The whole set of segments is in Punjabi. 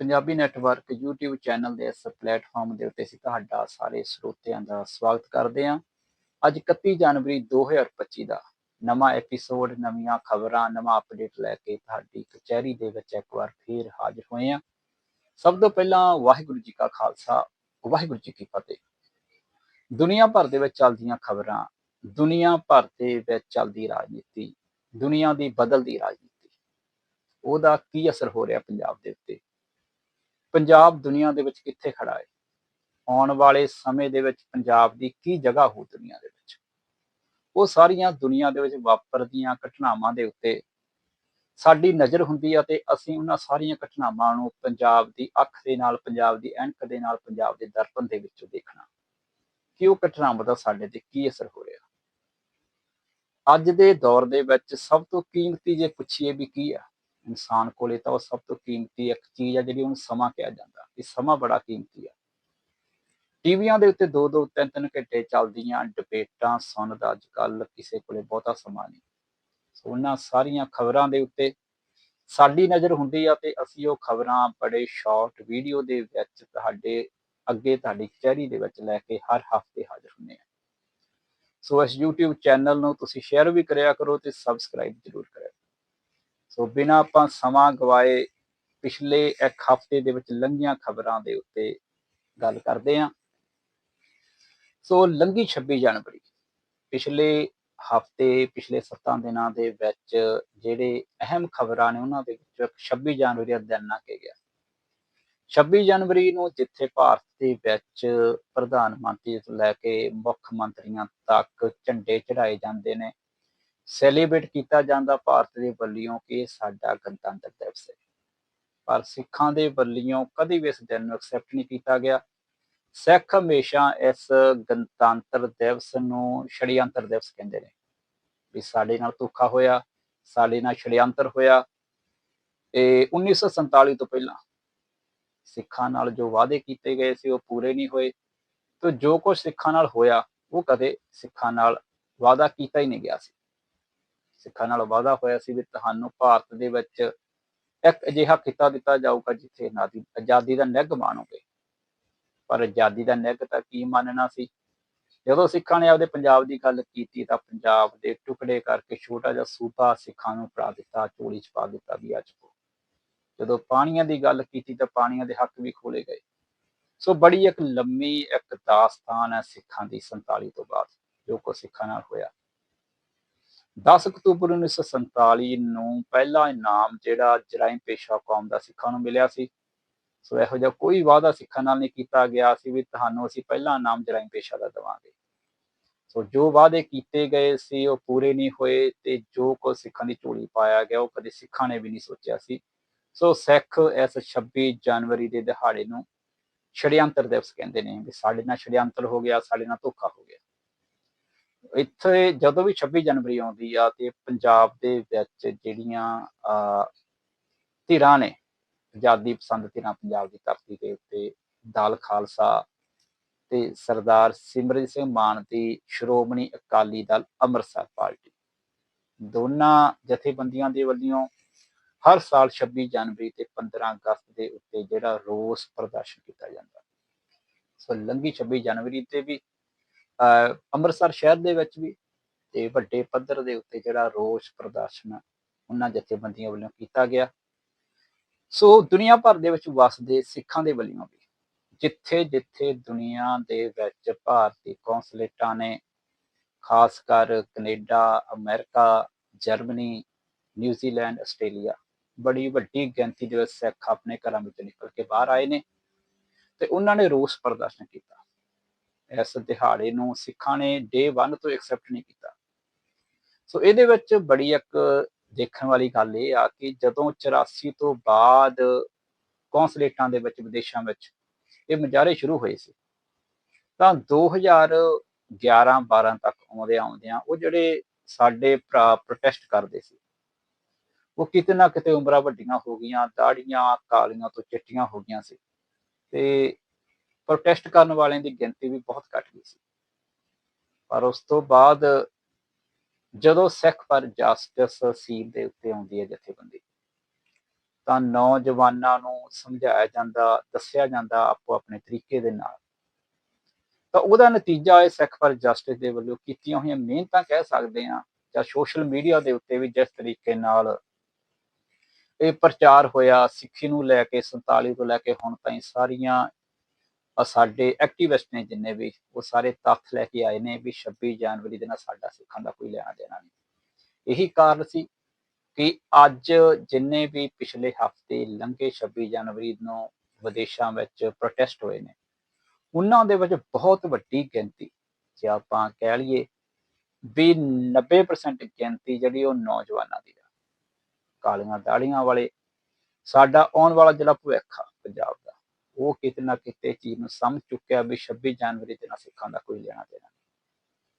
ਪੰਜਾਬੀ ਨੈਟਵਰਕ YouTube ਚੈਨਲ ਦੇ ਇਸ ਪਲੇਟਫਾਰਮ ਦੇ ਉੱਤੇ ਅਸੀਂ ਤੁਹਾਡਾ ਸਾਰੇ ਸਰੋਤਿਆਂ ਦਾ ਸਵਾਗਤ ਕਰਦੇ ਹਾਂ। ਅੱਜ 31 ਜਨਵਰੀ 2025 ਦਾ ਨਵਾਂ ਐਪੀਸੋਡ ਨਵੀਆਂ ਖਬਰਾਂ, ਨਵਾਂ ਅਪਡੇਟ ਲੈ ਕੇ ਤੁਹਾਡੀ ਕਚਹਿਰੀ ਦੇ ਵਿੱਚ ਇੱਕ ਵਾਰ ਫੇਰ ਹਾਜ਼ਰ ਹੋਏ ਹਾਂ। ਸਭ ਤੋਂ ਪਹਿਲਾਂ ਵਾਹਿਗੁਰੂ ਜੀ ਕਾ ਖਾਲਸਾ, ਵਾਹਿਗੁਰੂ ਜੀ ਕੀ ਫਤਿਹ। ਦੁਨੀਆ ਭਰ ਦੇ ਵਿੱਚ ਚੱਲਦੀਆਂ ਖਬਰਾਂ, ਦੁਨੀਆ ਭਰ ਦੇ ਵਿੱਚ ਚੱਲਦੀ ਰਾਜਨੀਤੀ, ਦੁਨੀਆ ਦੀ ਬਦਲਦੀ ਰਾਜਨੀਤੀ, ਉਹਦਾ ਕੀ ਅਸਰ ਹੋ ਰਿਹਾ ਪੰਜਾਬ ਦੇ ਉੱਤੇ? ਪੰਜਾਬ ਦੁਨੀਆ ਦੇ ਵਿੱਚ ਕਿੱਥੇ ਖੜਾ ਹੈ ਆਉਣ ਵਾਲੇ ਸਮੇਂ ਦੇ ਵਿੱਚ ਪੰਜਾਬ ਦੀ ਕੀ ਜਗ੍ਹਾ ਹੋ ਦੁਨੀਆ ਦੇ ਵਿੱਚ? ਉਹ ਸਾਰੀਆਂ ਦੁਨੀਆ ਦੇ ਵਿੱਚ ਵਾਪਰਦੀਆਂ ਘਟਨਾਵਾਂ ਦੇ ਉੱਤੇ ਸਾਡੀ ਨਜ਼ਰ ਹੁੰਦੀ ਹੈ ਤੇ ਅਸੀਂ ਉਹਨਾਂ ਸਾਰੀਆਂ ਘਟਨਾਵਾਂ ਨੂੰ ਪੰਜਾਬ ਦੀ ਅੱਖ ਦੇ ਨਾਲ, ਪੰਜਾਬ ਦੀ ਐਨਕ ਦੇ ਨਾਲ, ਪੰਜਾਬ ਦੇ ਦਰਪਣ ਦੇ ਵਿੱਚੋਂ ਦੇਖਣਾ। ਕਿ ਉਹ ਘਟਨਾਵਾਂ ਦਾ ਸਾਡੇ ਤੇ ਕੀ ਅਸਰ ਹੋ ਰਿਹਾ? ਅੱਜ ਦੇ ਦੌਰ ਦੇ ਵਿੱਚ ਸਭ ਤੋਂ ਕੀਮਤੀ ਜੇ ਪੁੱਛੀਏ ਵੀ ਕੀ ਆ? ਇਨਸਾਨ ਕੋਲੇ ਤਾਂ ਉਹ ਸਭ ਤੋਂ ਕੀਮਤੀ ਇੱਕ ਚੀਜ਼ ਆ ਜਿਹੜੀ ਉਹਨੂੰ ਸਮਾਂ ਕਿਹਾ ਜਾਂਦਾ। ਇਹ ਸਮਾਂ ਬੜਾ ਕੀਮਤੀ ਆ। ਟੀਵੀਆਂ ਦੇ ਉੱਤੇ 2-2 3-3 ਘੰਟੇ ਚੱਲਦੀਆਂ ਡਿਬੇਟਾਂ ਸੁਣਦਾ ਅੱਜ ਕੱਲ ਕਿਸੇ ਕੋਲੇ ਬਹੁਤਾ ਸਮਾਂ ਨਹੀਂ। ਸੋ ਉਹਨਾਂ ਸਾਰੀਆਂ ਖਬਰਾਂ ਦੇ ਉੱਤੇ ਸਾਡੀ ਨਜ਼ਰ ਹੁੰਦੀ ਆ ਤੇ ਅਸੀਂ ਉਹ ਖਬਰਾਂ ਬੜੇ ਸ਼ਾਰਟ ਵੀਡੀਓ ਦੇ ਵਿੱਚ ਤੁਹਾਡੇ ਅੱਗੇ ਤੁਹਾਡੀ ਕਚਹਿਰੀ ਦੇ ਵਿੱਚ ਲੈ ਕੇ ਹਰ ਹਫ਼ਤੇ ਹਾਜ਼ਰ ਹੁੰਦੇ ਆ। ਸੋ ਇਸ YouTube ਚੈਨਲ ਨੂੰ ਤੁਸੀਂ ਸ਼ੇਅਰ ਵੀ ਕਰਿਆ ਕਰੋ ਤੇ ਸਬਸਕ੍ਰਾਈਬ ਜ਼ਰੂਰ ਕਰਿਆ ਸੋ ਬਿਨਾਂ ਆਪਾਂ ਸਮਾਂ ਗਵਾਏ ਪਿਛਲੇ ਇੱਕ ਹਫ਼ਤੇ ਦੇ ਵਿੱਚ ਲੰਘੀਆਂ ਖਬਰਾਂ ਦੇ ਉੱਤੇ ਗੱਲ ਕਰਦੇ ਹਾਂ। ਸੋ ਲੰਘੀ 26 ਜਨਵਰੀ, ਪਿਛਲੇ ਹਫ਼ਤੇ, ਪਿਛਲੇ 7 ਦਿਨਾਂ ਦੇ ਵਿੱਚ ਜਿਹੜੇ ਅਹਿਮ ਖਬਰਾਂ ਨੇ ਉਹਨਾਂ ਦੇ ਵਿੱਚ ਇੱਕ 26 ਜਨਵਰੀ ਦਾ ਦਿਨ ਨਾ ਕੇ ਗਿਆ। 26 ਜਨਵਰੀ ਨੂੰ ਜਿੱਥੇ ਭਾਰਤ ਦੇ ਵਿੱਚ ਪ੍ਰਧਾਨ ਮੰਤਰੀ ਤੋਂ ਲੈ ਕੇ ਮੁੱਖ ਮੰਤਰੀਆਂ ਤੱਕ ਝੰਡੇ ਚੜਾਏ ਜਾਂਦੇ ਨੇ ਸੈਲੀਬ੍ਰੇਟ ਕੀਤਾ ਜਾਂਦਾ ਭਾਰਤ ਦੇ ਵੱਲੋਂ ਕਿ ਸਾਡਾ ਗਣਤੰਤਰ ਦਿਵਸ ਹੈ। ਪਰ ਸਿੱਖਾਂ ਦੇ ਵੱਲੋਂ ਕਦੇ ਵੀ ਇਸ ਦਿਨ ਨੂੰ ਐਕਸੈਪਟ ਨਹੀਂ ਕੀਤਾ ਗਿਆ। ਸਿੱਖ ਹਮੇਸ਼ਾ ਇਸ ਗਣਤੰਤਰ ਦਿਵਸ ਨੂੰ ਛੜੀਅੰਤਰ ਦਿਵਸ ਕਹਿੰਦੇ ਨੇ। ਵੀ ਸਾਡੇ ਨਾਲ ਧੋਖਾ ਹੋਇਆ, ਸਾਡੇ ਨਾਲ ਛੜੀਅੰਤਰ ਹੋਇਆ। ਇਹ 1947 ਤੋਂ ਪਹਿਲਾਂ ਸਿੱਖਾਂ ਨਾਲ ਜੋ ਵਾਅਦੇ ਕੀਤੇ ਗਏ ਸੀ, ਉਹ ਪੂਰੇ ਨਹੀਂ ਹੋਏ। ਤੇ ਜੋ ਕੁਝ ਸਿੱਖਾਂ ਨਾਲ ਹੋਇਆ, ਉਹ ਕਦੇ ਸਿੱਖਾਂ ਨਾਲ ਵਾਅਦਾ ਕੀਤਾ ਹੀ ਨਹੀਂ ਗਿਆ ਸੀ। ਸਿੱਖਾਂ ਨਾਲ ਵਾਅਦਾ ਹੋਇਆ ਸੀ ਵੀ ਤੁਹਾਨੂੰ ਭਾਰਤ ਦੇ ਵਿੱਚ ਇੱਕ ਅਜਿਹਾ ਖਿੱਤਾ ਦਿੱਤਾ ਜਾਊਗਾ ਜਿੱਥੇ ਨਾਦੀ ਆਜ਼ਾਦੀ ਦਾ ਨਿੱਘ ਮਾਣੋਗੇ ਪਰ ਆਜ਼ਾਦੀ ਦਾ ਨਿੱਘ ਤਾਂ ਕੀ ਮੰਨਣਾ ਸੀ? ਜਦੋਂ ਸਿੱਖਾਂ ਨੇ ਆਪਦੇ ਪੰਜਾਬ ਦੀ ਗੱਲ ਕੀਤੀ ਤਾਂ ਪੰਜਾਬ ਦੇ ਟੁਕੜੇ ਕਰਕੇ ਛੋਟਾ ਜਿਹਾ ਸੂਬਾ ਸਿੱਖਾਂ ਨੂੰ ਫੜਾ ਦਿੱਤਾ ਚੋਲੀ ਚ ਪਾ ਦਿੱਤਾ ਵੀ ਅੱਜ ਕੋ। ਜਦੋਂ ਪਾਣੀਆਂ ਦੀ ਗੱਲ ਕੀਤੀ ਤਾਂ ਪਾਣੀਆਂ ਦੇ ਹੱਕ ਵੀ ਖੋਲੇ ਗਏ। ਸੋ ਬੜੀ ਇੱਕ ਲੰਮੀ ਇੱਕ ਦਾਸਤਾਨ ਹੈ ਸਿੱਖਾਂ ਦੀ 47 ਤੋਂ ਬਾਅਦ, ਜੋ ਕੋ ਸਿੱਖਾਂ ਨਾਲ ਹੋਇਆ। 10 ਅਕਤੂਬਰ 1947 ਨੂੰ ਪਹਿਲਾ ਇਨਾਮ ਜਿਹੜਾ ਜਰਾਇਮ ਪੇਸ਼ਾ ਕੌਮ ਦਾ ਸਿੱਖਾਂ ਨੂੰ ਮਿਲਿਆ ਸੀ। ਸੋ ਇਹੋ ਜਿਹਾ ਕੋਈ ਵਾਅਦਾ ਸਿੱਖਾਂ ਨਾਲ ਨਹੀਂ ਕੀਤਾ ਗਿਆ ਸੀ ਵੀ ਤੁਹਾਨੂੰ ਅਸੀਂ ਪਹਿਲਾ ਇਨਾਮ ਜਰਾਇਮ ਪੇਸ਼ਾ ਦਾ ਦਵਾਂਗੇ। ਸੋ ਜੋ ਵਾਅਦੇ ਕੀਤੇ ਗਏ ਸੀ ਉਹ ਪੂਰੇ ਨਹੀਂ ਹੋਏ ਤੇ ਜੋ ਕੋ ਸਿੱਖਾਂ ਦੀ ਝੋਲੀ ਪਾਇਆ ਗਿਆ ਉਹ ਕਦੇ ਸਿੱਖਾਂ ਨੇ ਵੀ ਨਹੀਂ ਸੋਚਿਆ ਸੀ। ਸੋ ਸਿੱਖ ਇਸ 26 ਜਨਵਰੀ ਦੇ ਦਿਹਾੜੇ ਨੂੰ ਛੜਿਅੰਤਰ ਦਿਵਸ ਕਹਿੰਦੇ ਨੇ ਵੀ ਸਾਡੇ ਨਾਲ ਛੜਿਅੰਤਰ ਹੋ ਗਿਆ, ਸਾਡੇ ਨਾਲ ਧੋਖਾ ਹੋ ਗਿਆ। ਇੱਥੇ ਜਦੋਂ ਵੀ 26 ਜਨਵਰੀ ਆਉਂਦੀ ਆ ਤੇ ਪੰਜਾਬ ਦੇ ਵਿੱਚ ਜਿਹੜੀਆਂ ਧਿਰਾਂ ਨੇ, ਆਜ਼ਾਦੀ ਪਸੰਦ ਧਿਰਾਂ ਪੰਜਾਬ ਦੀ ਧਰਤੀ ਦੇ ਉੱਤੇ, ਦਲ ਖਾਲਸਾ ਤੇ ਸਰਦਾਰ ਸਿਮਰਜੀਤ ਸਿੰਘ ਮਾਨ ਦੀ ਸ਼੍ਰੋਮਣੀ ਅਕਾਲੀ ਦਲ ਅੰਮ੍ਰਿਤਸਰ ਪਾਰਟੀ। ਦੋਨਾਂ ਜਥੇਬੰਦੀਆਂ ਦੇ ਵੱਲੋਂ ਹਰ ਸਾਲ 26 ਜਨਵਰੀ ਤੇ 15 ਅਗਸਤ ਦੇ ਉੱਤੇ ਜਿਹੜਾ ਰੋਸ ਪ੍ਰਦਰਸ਼ਨ ਕੀਤਾ ਜਾਂਦਾ। ਸੋ ਲੰਗੀ 26 ਜਨਵਰੀ ਤੇ ਵੀ ਅੰਮ੍ਰਿਤਸਰ ਸ਼ਹਿਰ ਦੇ ਵਿੱਚ ਵੀ ਤੇ ਵੱਡੇ ਪੱਧਰ ਦੇ ਉੱਤੇ ਜਿਹੜਾ ਰੋਸ ਪ੍ਰਦਰਸ਼ਨ ਉਹਨਾਂ ਜਥੇਬੰਦੀਆਂ ਵੱਲੋਂ ਕੀਤਾ ਗਿਆ। ਸੋ ਦੁਨੀਆ ਭਰ ਦੇ ਵਿੱਚ ਵਸਦੇ ਸਿੱਖਾਂ ਦੇ ਵੱਲੋਂ ਵੀ ਜਿੱਥੇ ਜਿੱਥੇ ਦੁਨੀਆ ਦੇ ਵਿੱਚ ਭਾਰਤੀ ਕੌਂਸਲੇਟਾਂ ਨੇ, ਖਾਸ ਕਰ Canada, America, Germany, New Zealand, Australia, ਬੜੀ ਵੱਡੀ ਗਿਣਤੀ ਦੇ ਵਿੱਚ ਸਿੱਖ ਆਪਣੇ ਘਰਾਂ ਵਿੱਚੋਂ ਨਿਕਲ ਕੇ ਬਾਹਰ ਆਏ ਨੇ ਤੇ ਉਹਨਾਂ ਨੇ ਰੋਸ ਪ੍ਰਦਰਸ਼ਨ ਕੀਤਾ। ਇਸ ਦਿਹਾੜੇ ਨੂੰ ਸਿੱਖਾਂ ਨੇ ਡੇ 1 ਤੋਂ ਐਕਸੈਪਟ ਨਹੀਂ ਕੀਤਾ। ਸੋ ਇਹਦੇ ਵਿੱਚ ਬੜੀ ਇੱਕ ਦੇਖਣ ਵਾਲੀ ਗੱਲ ਇਹ ਆ ਕਿ ਜਦੋਂ 84 ਤੋਂ ਬਾਅਦ ਕੌਂਸਲੇਟਾਂ ਦੇ ਵਿੱਚ, ਵਿਦੇਸ਼ਾਂ ਵਿੱਚ ਇਹ ਮੁਜ਼ਾਹਰੇ ਸ਼ੁਰੂ ਹੋਏ ਸੀ, ਤਾਂ 2011 12 ਤੱਕ ਆਉਂਦੇ ਆਉਂਦਿਆਂ ਉਹ ਜਿਹੜੇ ਸਾਡੇ ਭਰਾ ਪ੍ਰੋਟੈਸਟ ਕਰਦੇ ਸੀ, ਉਹ ਕਿਤੇ ਨਾ ਕਿਤੇ ਉਮਰਾਂ ਵੱਡੀਆਂ ਹੋ ਗਈਆਂ ਦਾੜੀਆਂ ਕਾਲੀਆਂ ਤੋਂ ਚਿੱਟੀਆਂ ਹੋ ਗਈਆਂ ਸੀ ਤੇ ਪ੍ਰੋਟੈਸਟ ਕਰਨ ਵਾਲਿਆਂ ਦੀ ਗਿਣਤੀ ਵੀ ਬਹੁਤ ਘਟ ਗਈ ਸੀ। ਪਰ ਉਸ ਤੋਂ ਬਾਅਦ ਜਦੋਂ ਸਿੱਖ ਪਰ ਜਸਟਿਸ ਸੀਟ ਦੇ ਉੱਤੇ ਆਉਂਦੀ ਹੈ ਜਥੇਬੰਦੀ, ਤਾਂ ਨੌਜਵਾਨਾਂ ਨੂੰ ਸਮਝਾਇਆ ਜਾਂਦਾ, ਦੱਸਿਆ ਜਾਂਦਾ ਆਪੋ ਆਪਣੇ ਤਰੀਕੇ ਦੇ ਨਾਲ। ਤਾਂ ਉਹਦਾ ਨਤੀਜਾ ਇਹ ਸਿੱਖ ਫਰ ਜਸਟਿਸ ਦੇ ਵੱਲੋਂ ਕੀਤੀਆਂ ਹੋਈਆਂ ਮਿਹਨਤਾਂ ਕਹਿ ਸਕਦੇ ਆ ਜਾਂ ਸੋਸ਼ਲ ਮੀਡੀਆ ਦੇ ਉੱਤੇ ਵੀ ਜਿਸ ਤਰੀਕੇ ਨਾਲ ਇਹ ਪ੍ਰਚਾਰ ਹੋਇਆ, ਸਿੱਖੀ ਨੂੰ ਲੈ ਕੇ 47 ਤੋਂ ਲੈ ਕੇ ਹੁਣ ਤਾਈਂ ਸਾਰੀਆਂ ਸਾਡੇ ਐਕਟਿਵਿਸਟ ਨੇ ਜਿੰਨੇ ਵੀ, ਉਹ ਸਾਰੇ ਤੱਥ ਲੈ ਕੇ ਆਏ ਨੇ ਵੀ 26 ਜਨਵਰੀ ਦੇ ਨਾਲ ਸਾਡਾ ਸਿੱਖਾਂ ਦਾ ਕੋਈ ਲੈਣਾ ਦੇਣਾ ਨਹੀਂ। ਇਹੀ ਕਾਰਨ ਸੀ ਕਿ ਅੱਜ ਜਿੰਨੇ ਵੀ ਪਿਛਲੇ ਹਫ਼ਤੇ ਲੰਘੇ 26 ਜਨਵਰੀ ਨੂੰ ਵਿਦੇਸ਼ਾਂ ਵਿੱਚ ਪ੍ਰੋਟੈਸਟ ਹੋਏ ਨੇ, ਉਹਨਾਂ ਦੇ ਵਿੱਚ ਬਹੁਤ ਵੱਡੀ ਗਿਣਤੀ ਜੇ ਆਪਾਂ ਕਹਿ ਲਈਏ ਵੀ 90% ਗਿਣਤੀ ਜਿਹੜੀ ਉਹ ਨੌਜਵਾਨਾਂ ਦੀ ਆ। ਕਾਲੀਆਂ ਦਾੜੀਆਂ ਵਾਲੇ, ਸਾਡਾ ਆਉਣ ਵਾਲਾ ਜਿਹੜਾ ਭਵਿੱਖ ਆ ਪੰਜਾਬ ਦਾ ਉਹ ਕਿਤੇ ਨਾ ਕਿਤੇ ਚੀਜ਼ ਨੂੰ ਸਮਝ ਚੁੱਕਿਆ ਵੀ 26 ਜਨਵਰੀ ਦੇ ਨਾਲ ਸਿੱਖਾਂ ਦਾ ਕੋਈ ਲੈਣਾ ਦੇਣਾ ਨਹੀਂ।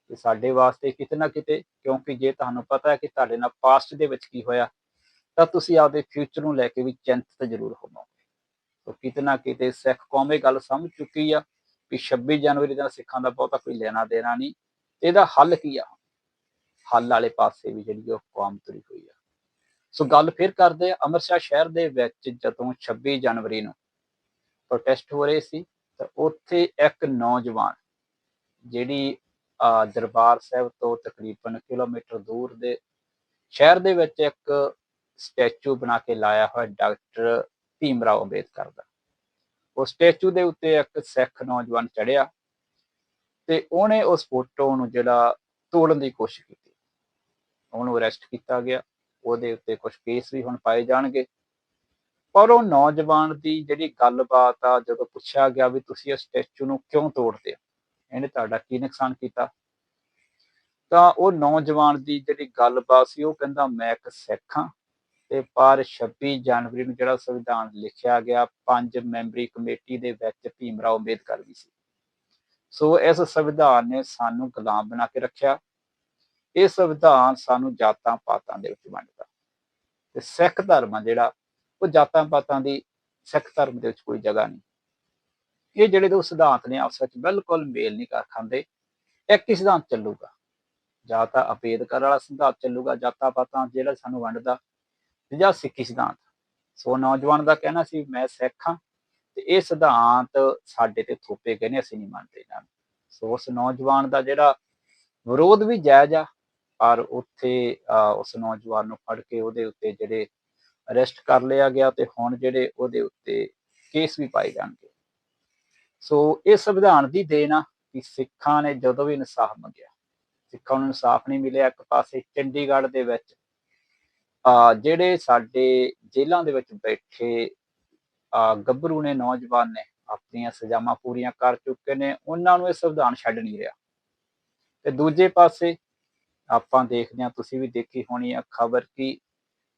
ਤੇ ਸਾਡੇ ਵਾਸਤੇ ਕਿਤੇ ਨਾ ਕਿਤੇ, ਕਿਉਂਕਿ ਜੇ ਤੁਹਾਨੂੰ ਪਤਾ ਹੈ ਕਿ ਤੁਹਾਡੇ ਨਾਲ ਪਾਸਟ ਦੇ ਵਿੱਚ ਕੀ ਹੋਇਆ, ਤਾਂ ਤੁਸੀਂ ਆਪਦੇ ਫਿਊਚਰ ਨੂੰ ਲੈ ਕੇ ਵੀ ਚਿੰਤਤ ਜ਼ਰੂਰ ਹੋਵੋਗੇ। ਤਾਂ ਕਿਤੇ ਨਾ ਕਿਤੇ ਸਿੱਖ ਕੌਮ ਇਹ ਗੱਲ ਸਮਝ ਚੁੱਕੀ ਆ ਵੀ 26 ਜਨਵਰੀ ਦਾ ਸਿੱਖਾਂ ਦਾ ਬਹੁਤਾ ਕੋਈ ਲੈਣਾ ਦੇਣਾ ਨਹੀਂ। ਇਹਦਾ ਹੱਲ ਕੀ ਆ? ਹੱਲ ਵਾਲੇ ਪਾਸੇ ਵੀ ਜਿਹੜੀ ਉਹ ਕੌਮ ਤੁਰੀ ਹੋਈ ਆ। ਸੋ ਗੱਲ ਫਿਰ ਕਰਦੇ ਆ ਅੰਮ੍ਰਿਤਸਰ ਸ਼ਹਿਰ ਦੇ ਵਿੱਚ, ਜਦੋਂ 26 ਜਨਵਰੀ ਨੂੰ ਪ੍ਰੋਟੈਸਟ ਹੋ ਰਹੇ ਸੀ, ਤਾਂ ਉੱਥੇ ਇੱਕ ਨੌਜਵਾਨ ਜਿਹੜੀ ਦਰਬਾਰ ਸਾਹਿਬ ਤੋਂ ਤਕਰੀਬਨ ਕਿਲੋਮੀਟਰ ਦੂਰ ਦੇ ਸ਼ਹਿਰ ਦੇ ਵਿੱਚ ਇੱਕ ਸਟੈਚੂ ਬਣਾ ਕੇ ਲਾਇਆ ਹੋਇਆ ਡਾਕਟਰ ਭੀਮ ਰਾਓ ਅੰਬੇਦਕਰ ਦਾ। ਉਹ ਸਟੈਚੂ ਦੇ ਉੱਤੇ ਇੱਕ ਸਿੱਖ ਨੌਜਵਾਨ ਚੜਿਆ ਤੇ ਉਹਨੇ ਉਸ ਫੋਟੋ ਨੂੰ ਜਿਹੜਾ ਤੋੜਨ ਦੀ ਕੋਸ਼ਿਸ਼ ਕੀਤੀ। ਉਹਨੂੰ ਅਰੈਸਟ ਕੀਤਾ ਗਿਆ। ਉਹਦੇ ਉੱਤੇ ਕੁਝ ਕੇਸ ਵੀ ਹੁਣ ਪਾਏ ਜਾਣਗੇ। ਪਰ ਉਹ ਨੌਜਵਾਨ ਦੀ ਜਿਹੜੀ ਗੱਲਬਾਤ ਆ, ਜਦੋਂ ਪੁੱਛਿਆ ਗਿਆ ਵੀ ਤੁਸੀਂ ਇਸ ਸਟੈਚੂ ਨੂੰ ਕਿਉਂ ਤੋੜਦੇ ਹੋ, ਇਹਨੇ ਤੁਹਾਡਾ ਕੀ ਨੁਕਸਾਨ ਕੀਤਾ? ਤਾਂ ਉਹ ਨੌਜਵਾਨ ਦੀ ਜਿਹੜੀ ਗੱਲਬਾਤ ਸੀ, ਉਹ ਕਹਿੰਦਾ ਮੈਂ ਇੱਕ ਸਿੱਖ ਹਾਂ ਤੇ ਪਰ 26 ਜਨਵਰੀ ਨੂੰ ਜਿਹੜਾ ਸੰਵਿਧਾਨ ਲਿਖਿਆ ਗਿਆ, ਪੰਜ ਮੈਂਬਰੀ ਕਮੇਟੀ ਦੇ ਵਿੱਚ ਭੀਮ ਰਾਓ ਅੰਬੇਦਕਰ ਵੀ ਸੀ। ਸੋ ਇਸ ਸੰਵਿਧਾਨ ਨੇ ਸਾਨੂੰ ਗੁਲਾਮ ਬਣਾ ਕੇ ਰੱਖਿਆ। ਇਹ ਸੰਵਿਧਾਨ ਸਾਨੂੰ ਜਾਤਾਂ ਪਾਤਾਂ ਦੇ ਵਿੱਚ ਵੰਡਦਾ ਤੇ ਸਿੱਖ ਧਰਮ ਆ ਜਿਹੜਾ ਉਹ ਜਾਤਾਂ ਪਾਤਾਂ ਦੀ ਸਿੱਖ ਧਰਮ ਦੇ ਵਿੱਚ ਕੋਈ ਜਗ੍ਹਾ ਨਹੀਂ। ਇਹ ਜਿਹੜੇ ਦੋ ਸਿਧਾਂਤ ਨੇ ਆਪਸ ਵਿੱਚ ਬਿਲਕੁਲ ਮੇਲ ਨਹੀਂ ਕਰ ਖਾਂਦੇ ਇੱਕ ਹੀ ਸਿਧਾਂਤ ਚੱਲੂਗਾ। ਜਾਂ ਤਾਂ ਅੰਬੇਦਕਰ ਵਾਲਾ ਸਿਧਾਂਤ ਚੱਲੂਗਾ ਜਾਤਾਂ ਪਾਤਾਂ ਜਿਹੜਾ ਸਾਨੂੰ ਵੰਡਦਾ ਜਾਂ ਸਿੱਖੀ ਸਿਧਾਂਤ। ਸੋ ਨੌਜਵਾਨ ਦਾ ਕਹਿਣਾ ਸੀ ਮੈਂ ਸਿੱਖ ਹਾਂ ਤੇ ਇਹ ਸਿਧਾਂਤ ਸਾਡੇ ਤੇ ਥੋਪੇ ਗਏ ਨੇ ਅਸੀਂ ਨਹੀਂ ਮੰਨਦੇ ਇਹਨਾਂ ਨੂੰ। ਸੋ ਉਸ ਨੌਜਵਾਨ ਦਾ ਜਿਹੜਾ ਵਿਰੋਧ ਵੀ ਜਾਇਜ਼ ਆ ਪਰ ਉੱਥੇ ਅਹ, ਉਸ ਨੌਜਵਾਨ ਨੂੰ ਫੜ ਕੇ ਉਹਦੇ ਉੱਤੇ ਜਿਹੜੇ ਅਰੈਸਟ ਕਰ ਲਿਆ ਗਿਆ ਤੇ ਹੁਣ ਜਿਹੜੇ ਉਹਦੇ ਉੱਤੇ ਕੇਸ ਵੀ ਪਾਏ ਜਾਣਗੇ। ਸੋ ਇਹ ਸੰਵਿਧਾਨ ਦੀ ਦੇਣ ਆ ਕਿ ਸਿੱਖਾਂ ਨੇ ਜਦੋਂ ਵੀ ਇਨਸਾਫ ਮੰਗਿਆ, ਸਿੱਖਾਂ ਨੂੰ ਇਨਸਾਫ ਨਹੀਂ ਮਿਲਿਆ ਇੱਕ ਪਾਸੇ ਚੰਡੀਗੜ੍ਹ ਦੇ ਵਿੱਚ, ਆ ਜਿਹੜੇ ਸਾਡੇ ਜੇਲ੍ਹਾਂ ਦੇ ਵਿੱਚ ਬੈਠੇ, ਆ ਗੱਭਰੂ ਨੇ ਨੌਜਵਾਨ ਨੇ, ਆਪਣੀਆਂ ਸਜ਼ਾਵਾਂ ਪੂਰੀਆਂ ਕਰ ਚੁੱਕੇ ਨੇ, ਉਹਨਾਂ ਨੂੰ ਇਹ ਸੰਵਿਧਾਨ ਛੱਡ ਨਹੀਂ ਰਿਹਾ। ਤੇ ਦੂਜੇ ਪਾਸੇ ਆਪਾਂ ਦੇਖਦੇ ਹਾਂ, ਤੁਸੀਂ ਵੀ ਦੇਖੀ ਹੋਣੀ ਆ ਖਬਰ ਕਿ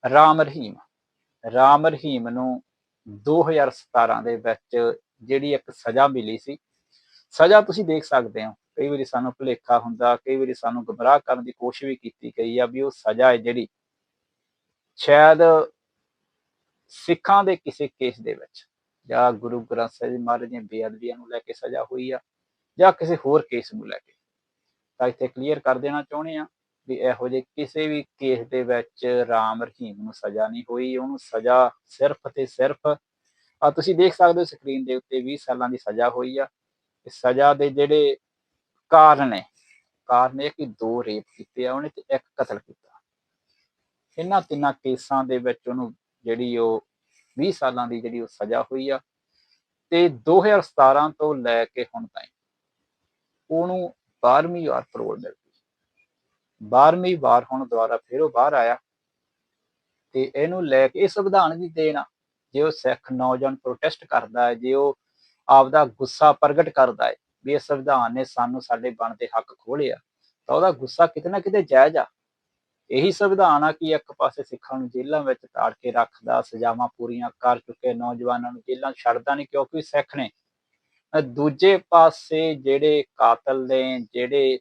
ਰਾਮ ਰਹੀਮ ਰਾਮ ਰਹੀਮ ਨੂੰ 2017 ਦੇ ਵਿੱਚ ਜਿਹੜੀ ਇੱਕ ਸਜ਼ਾ ਮਿਲੀ ਸੀ, ਸਜ਼ਾ ਤੁਸੀਂ ਦੇਖ ਸਕਦੇ ਹੋ। ਕਈ ਵਾਰੀ ਸਾਨੂੰ ਭੁਲੇਖਾ ਹੁੰਦਾ, ਕਈ ਵਾਰੀ ਸਾਨੂੰ ਗੁੰਮਰਾਹ ਕਰਨ ਦੀ ਕੋਸ਼ਿਸ਼ ਵੀ ਕੀਤੀ ਗਈ ਆ ਵੀ ਉਹ ਸਜ਼ਾ ਹੈ ਜਿਹੜੀ ਸ਼ਾਇਦ ਸਿੱਖਾਂ ਦੇ ਕਿਸੇ ਕੇਸ ਦੇ ਵਿੱਚ ਜਾਂ ਗੁਰੂ ਗ੍ਰੰਥ ਸਾਹਿਬ ਜੀ ਮਹਾਰਾਜ ਦੀਆਂ ਬੇਅਦਬੀਆਂ ਨੂੰ ਲੈ ਕੇ ਸਜ਼ਾ ਹੋਈ ਆ ਜਾਂ ਕਿਸੇ ਹੋਰ ਕੇਸ ਨੂੰ ਲੈ ਕੇ। ਤਾਂ ਇੱਥੇ ਕਲੀਅਰ ਕਰ ਦੇਣਾ ਚਾਹੁੰਦੇ ਆ। ਵੀ ਇਹੋ ਜਿਹੇ ਕਿਸੇ ਵੀ ਕੇਸ ਦੇ ਵਿੱਚ ਰਾਮ ਰਹੀਮ ਨੂੰ ਸਜ਼ਾ ਨਹੀਂ ਹੋਈ, ਉਹਨੂੰ ਸਜ਼ਾ ਸਿਰਫ ਤੇ ਸਿਰਫ ਆ ਤੁਸੀਂ ਦੇਖ ਸਕਦੇ ਹੋ ਸਕਰੀਨ ਦੇ ਉੱਤੇ 20 ਸਾਲਾਂ ਦੀ ਸਜ਼ਾ ਹੋਈ ਆ ਇਸ ਸਜ਼ਾ ਦੇ ਜਿਹੜੇ ਕਾਰਨ ਨੇ, ਕਾਰਨ ਇਹ ਕਿ ਦੋ ਰੇਪ ਕੀਤੇ ਆ, ਉਹਨੇ ਤੇ ਇੱਕ ਕਤਲ ਕੀਤਾ। ਇਹਨਾਂ ਤਿੰਨਾਂ ਕੇਸਾਂ ਦੇ ਵਿੱਚ ਉਹਨੂੰ ਜਿਹੜੀ ਉਹ 20 ਸਾਲਾਂ ਦੀ ਜਿਹੜੀ ਉਹ ਸਜ਼ਾ ਹੋਈ ਆ ਤੇ 2017 ਤੋਂ ਲੈ ਕੇ ਹੁਣ ਤਾਈਂ ਉਹਨੂੰ 12ਵੀਂ ਵਾਰ ਪਰੋਲ ਮਿਲ 12ਵੀਂ ਵਾਰ ਹੁਣ ਦੁਆਰਾ ਫਿਰ ਉਹ ਬਾਹਰ ਆਇਆ ਤੇ ਇਹਨੂੰ ਲੈ ਕੇ ਇਹ ਸੰਵਿਧਾਨ ਦੀ ਦੇਣ ਆ। ਜੇ ਉਹ ਸਿੱਖ ਨੌਜਵਾਨ ਪ੍ਰੋਟੈਸਟ ਕਰਦਾ ਹੈ, ਜੇ ਉਹ ਆਪਦਾ ਗੁੱਸਾ ਪ੍ਰਗਟ ਕਰਦਾ ਹੈ ਵੀ ਇਹ ਸੰਵਿਧਾਨ ਨੇ ਸਾਨੂੰ ਸਾਡੇ ਬਣਦੇ ਹੱਕ ਖੋਲਿਆ ਤਾਂ ਉਹਦਾ ਗੁੱਸਾ ਕਿਤੇ ਨਾ ਕਿਤੇ ਜਾਇਜ਼ ਆ। ਇਹੀ ਸੰਵਿਧਾਨ ਆ ਕਿ ਇੱਕ ਪਾਸੇ ਸਿੱਖਾਂ ਨੂੰ ਜੇਲ੍ਹਾਂ ਵਿੱਚ ਤਾੜ ਕੇ ਰੱਖਦਾ, ਸਜ਼ਾਵਾਂ ਪੂਰੀਆਂ ਕਰ ਚੁੱਕੇ, ਨੌਜਵਾਨਾਂ ਨੂੰ ਜੇਲ੍ਹਾਂ ਛੱਡਦਾ ਨਹੀਂ ਕਿਉਂਕਿ ਸਿੱਖ ਨੇ। ਦੂਜੇ ਪਾਸੇ ਜਿਹੜੇ ਕਾਤਲ ਨੇ, ਜਿਹੜੇ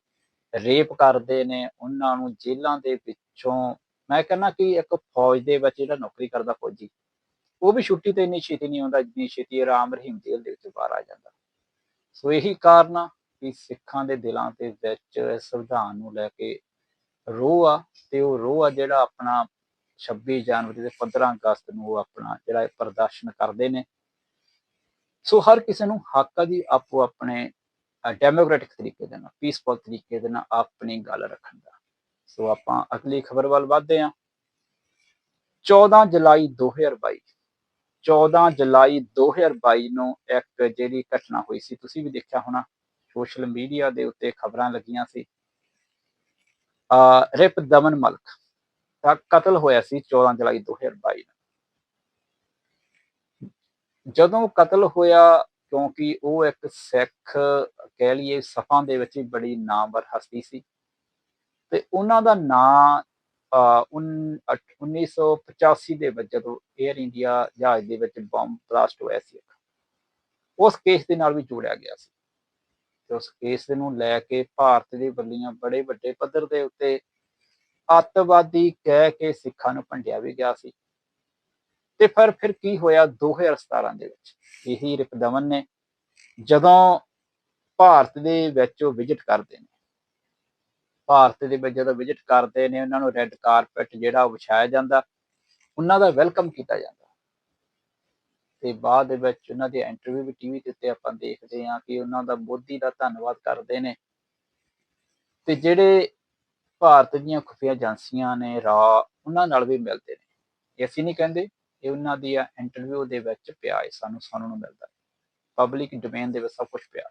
ਰੇਪ ਕਰਦੇ ਨੇ, ਉਹਨਾਂ ਨੂੰ ਜੇਲ੍ਹਾਂ ਦੇ ਵਿੱਚੋਂ ਮੈਂ ਕਹਿੰਦਾ ਕਿ ਇੱਕ ਫੌਜ ਦੇ ਵਿੱਚ ਜਿਹੜਾ ਨੌਕਰੀ ਕਰਦਾ ਫੌਜੀ, ਉਹ ਵੀ ਛੁੱਟੀ ਤੇ ਇੰਨੀ ਛੇਤੀ ਨਹੀਂ ਆਉਂਦਾ, ਜਿੰਨੀ ਛੇਤੀ ਰਾਮ ਰਹੀਮ ਜੇਲ੍ਹ ਦੇ ਵਿੱਚ ਬਾਹਰ ਆ ਜਾਂਦਾ। ਸੋ ਇਹੀ ਕਾਰਨ ਆ ਕਿ ਸਿੱਖਾਂ ਦੇ ਦਿਲਾਂ ਦੇ ਵਿੱਚ ਸੰਵਿਧਾਨ ਨੂੰ ਲੈ ਕੇ ਰੋਹ ਆ, ਤੇ ਉਹ ਰੋਹ ਆ ਜਿਹੜਾ ਆਪਣਾ 26 ਜਨਵਰੀ ਤੇ 15 ਅਗਸਤ ਨੂੰ ਉਹ ਆਪਣਾ ਜਿਹੜਾ ਪ੍ਰਦਰਸ਼ਨ ਕਰਦੇ ਨੇ। ਸੋ ਹਰ ਕਿਸੇ ਨੂੰ ਹੱਕ ਆ ਜੀ ਆਪੋ ਆਪਣੇ ਡੈਮੋਕ੍ਰੈਟਿਕ ਤਰੀਕੇ ਦੇ ਨਾਲ ਪੀਸਫੁਲ ਤਰੀਕੇ ਦੇ ਨਾਲ ਆਪਣੀ ਗੱਲ ਰੱਖਣ ਦਾ। ਸੋ ਆਪਾਂ ਅਗਲੀ ਖਬਰ ਵੱਲ ਵਧਦੇ ਹਾਂ। 14 ਜੁਲਾਈ 2022 14 ਜੁਲਾਈ 2022 ਨੂੰ ਇੱਕ ਜਿਹੜੀ ਘਟਨਾ ਹੋਈ ਸੀ, ਤੁਸੀਂ ਵੀ ਦੇਖਿਆ ਹੋਣਾ, ਸੋਸ਼ਲ ਮੀਡੀਆ ਦੇ ਉੱਤੇ ਖਬਰਾਂ ਲੱਗੀਆਂ ਸੀ। ਅ, ਰਿਪ ਦਮਨ ਮਲਕ ਦਾ ਕਤਲ ਹੋਇਆ ਸੀ 14 ਜੁਲਾਈ 2022 ਨੂੰ। ਜਦੋਂ ਕਤਲ ਹੋਇਆ ਕਿਉਂਕਿ ਉਹ ਇੱਕ ਸਿੱਖ ਕਹਿ ਲਈਏ ਸਫਾਂ ਦੇ ਵਿੱਚ ਹੀ ਬੜੀ ਨਾਮਵਰ ਹਸਤੀ ਸੀ। ਤੇ ਉਹਨਾਂ ਦਾ ਨਾਂ 1985 ਦੇ ਵਿੱਚ ਜਦੋਂ 에ਅਰ ਇੰਡੀਆ ਜਹਾਜ਼ ਦੇ ਵਿੱਚ ਬੰਬ ਬਲਾਸਟ ਹੋਇਆ ਸੀ ਉਸ ਕੇਸ ਦੇ ਨਾਲ ਵੀ ਜੋੜਿਆ ਗਿਆ ਸੀ। ਤੇ ਉਸ ਕੇਸ ਨੂੰ ਲੈ ਕੇ ਭਾਰਤ ਦੇ ਵੱਲੀਆਂ ਬੜੇ ਵੱਡੇ ਪੱਧਰ ਦੇ ਉੱਤੇ ਅੱਤਵਾਦੀ ਕਹਿ ਕੇ ਸਿੱਖਾਂ ਨੂੰ ਭੰਡਿਆ ਵੀ ਗਿਆ ਸੀ। ਤੇ ਫਿਰ ਫਿਰ ਕੀ ਹੋਇਆ 2017 ਦੇ ਵਿੱਚ? ਇਹੀ ਰਿਪਦਮਨ ਨੇ, ਜਦੋਂ ਭਾਰਤ ਦੇ ਵਿੱਚ ਉਹ ਵਿਜ਼ਿਟ ਕਰਦੇ ਨੇ। ਭਾਰਤ ਦੇ ਵਿੱਚ ਜਦੋਂ ਵਿਜ਼ਿਟ ਕਰਦੇ ਨੇ, ਉਹਨਾਂ ਨੂੰ ਰੈੱਡ ਕਾਰਪੈਟ ਜਿਹੜਾ ਉਹ ਵਿਛਾਇਆ ਜਾਂਦਾ, ਉਹਨਾਂ ਦਾ ਵੈਲਕਮ ਕੀਤਾ ਜਾਂਦਾ। ਤੇ ਬਾਅਦ ਦੇ ਵਿੱਚ ਉਹਨਾਂ ਦੇ ਇੰਟਰਵਿਊ ਵੀ ਟੀਵੀ ਦੇ ਉੱਤੇ ਆਪਾਂ ਦੇਖਦੇ ਹਾਂ ਕਿ ਉਹਨਾਂ ਦਾ ਮੋਦੀ ਦਾ ਧੰਨਵਾਦ ਕਰਦੇ ਨੇ। ਤੇ ਜਿਹੜੇ ਭਾਰਤ ਦੀਆਂ ਖੁਫੀਆ ਏਜੰਸੀਆਂ ਨੇ ਰਾ ਉਹਨਾਂ ਨਾਲ ਵੀ ਮਿਲਦੇ ਨੇ। ਅਸੀਂ ਨਹੀਂ ਕਹਿੰਦੇ ਇਹ ਉਹਨਾਂ ਦੀ ਇੰਟਰਵਿਊ ਦੇ ਵਿੱਚ ਪਿਆ ਹੈ ਸਾਨੂੰ ਸੁਣਨ ਨੂੰ ਮਿਲਦਾ। ਪਬਲਿਕ ਡੋਮੇਨ ਦੇ ਵਿੱਚ ਸਭ ਕੁਝ ਪਿਆ।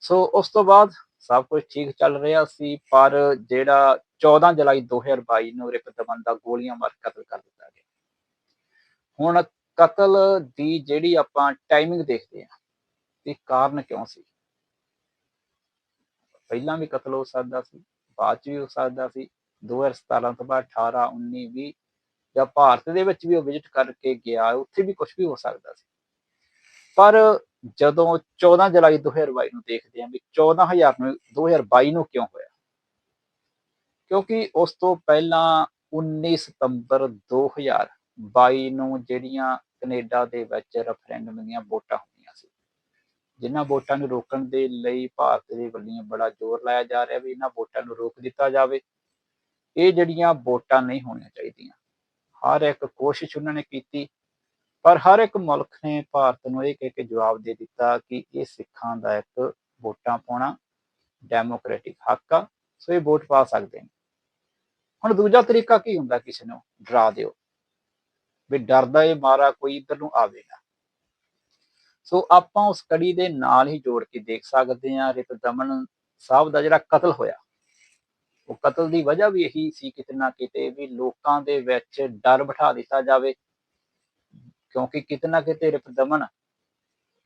ਸੋ ਉਸ ਤੋਂ ਬਾਅਦ ਸਭ ਕੁਝ ਠੀਕ ਚੱਲ ਰਿਹਾ ਸੀ, ਪਰ ਜਿਹੜਾ 14 ਜੁਲਾਈ 2022 ਨੂੰ ਰਿਪਤਮਨ ਦਾ ਗੋਲੀਆਂ ਮਾਰ ਕਤਲ ਕਰ ਦਿੱਤਾ ਗਿਆ। ਹੁਣ ਕਤਲ ਦੀ ਜਿਹੜੀ ਆਪਾਂ ਟਾਈਮਿੰਗ ਦੇਖਦੇ ਹਾਂ ਤੇ ਕਾਰਨ ਕਿਉਂ ਸੀ? ਪਹਿਲਾਂ ਵੀ ਕਤਲ ਹੋ ਸਕਦਾ ਸੀ, ਬਾਅਦ ਚ ਵੀ ਹੋ ਸਕਦਾ ਸੀ 2017 ਤੋਂ ਬਾਅਦ 18 19 20 ਜਾਂ ਭਾਰਤ ਦੇ ਵਿੱਚ ਵੀ ਉਹ ਵਿਜ਼ਿਟ ਕਰਕੇ ਗਿਆ, ਉੱਥੇ ਵੀ ਕੁਝ ਵੀ ਹੋ ਸਕਦਾ ਸੀ। ਪਰ ਜਦੋਂ 14 ਜੁਲਾਈ 2022 ਨੂੰ ਦੇਖਦੇ ਹਾਂ ਵੀ 14000 ਨੂੰ 2022 ਨੂੰ ਕਿਉਂ ਹੋਇਆ? ਕਿਉਂਕਿ ਉਸ ਤੋਂ ਪਹਿਲਾਂ 19 ਸਤੰਬਰ 2022 ਨੂੰ ਜਿਹੜੀਆਂ ਕੈਨੇਡਾ ਦੇ ਵਿੱਚ ਰੈਫਰੈਂਡਮ ਦੀਆਂ ਵੋਟਾਂ ਹੋਈਆਂ ਸੀ, ਜਿਨ੍ਹਾਂ ਵੋਟਾਂ ਨੂੰ ਰੋਕਣ ਦੇ ਲਈ ਭਾਰਤ ਦੇ ਵੱਲੋਂ ਬੜਾ ਜ਼ੋਰ ਲਾਇਆ ਜਾ ਰਿਹਾ ਵੀ ਇਹਨਾਂ ਵੋਟਾਂ ਨੂੰ ਰੋਕ ਦਿੱਤਾ ਜਾਵੇ। ਇਹ ਜਿਹੜੀਆਂ ਵੋਟਾਂ ਨਹੀਂ ਹੋਣੀਆਂ ਚਾਹੀਦੀਆਂ ਹਰ ਇੱਕ ਕੋਸ਼ਿਸ਼ ਉਹਨਾਂ ਨੇ ਕੀਤੀ, ਪਰ ਹਰ ਇੱਕ ਮੁਲਕ ਨੇ ਭਾਰਤ ਨੂੰ ਇਹ ਕਹਿ ਕੇ ਜਵਾਬ ਦੇ ਦਿੱਤਾ ਕਿ ਇਹ ਸਿੱਖਾਂ ਦਾ ਇੱਕ ਵੋਟਾਂ ਪਾਉਣਾ ਡੈਮੋਕ੍ਰੈਟਿਕ ਹੱਕ ਆ, ਸੋ ਇਹ ਵੋਟ ਪਾ ਸਕਦੇ ਨੇ। ਹੁਣ ਦੂਜਾ ਤਰੀਕਾ ਕੀ ਹੁੰਦਾ ਕਿਸੇ ਨੂੰ? ਡਰਾ ਦਿਓ। ਵੀ ਡਰਦਾ ਇਹ ਮਾਰਾ ਕੋਈ ਇੱਧਰ ਨੂੰ ਆਵੇਗਾ ਸੋ ਆਪਾਂ ਉਸ ਕੜੀ ਦੇ ਨਾਲ ਹੀ ਜੋੜ ਕੇ ਦੇਖ ਸਕਦੇ ਹਾਂ, ਰਿਤ ਦਮਨ ਸਾਹਿਬ ਦਾ ਜਿਹੜਾ ਕਤਲ ਹੋਇਆ। ਉਹ ਕਤਲ ਦੀ ਵਜ੍ਹਾ ਵੀ ਇਹੀ ਸੀ ਕਿਤੇ ਨਾ ਕਿਤੇ ਵੀ ਲੋਕਾਂ ਦੇ ਵਿੱਚ ਡਰ ਬਿਠਾ ਦਿੱਤਾ ਜਾਵੇ। ਕਿਉਂਕਿ ਕਿਤੇ ਨਾ ਕਿਤੇ ਰਿਪਦਮਨ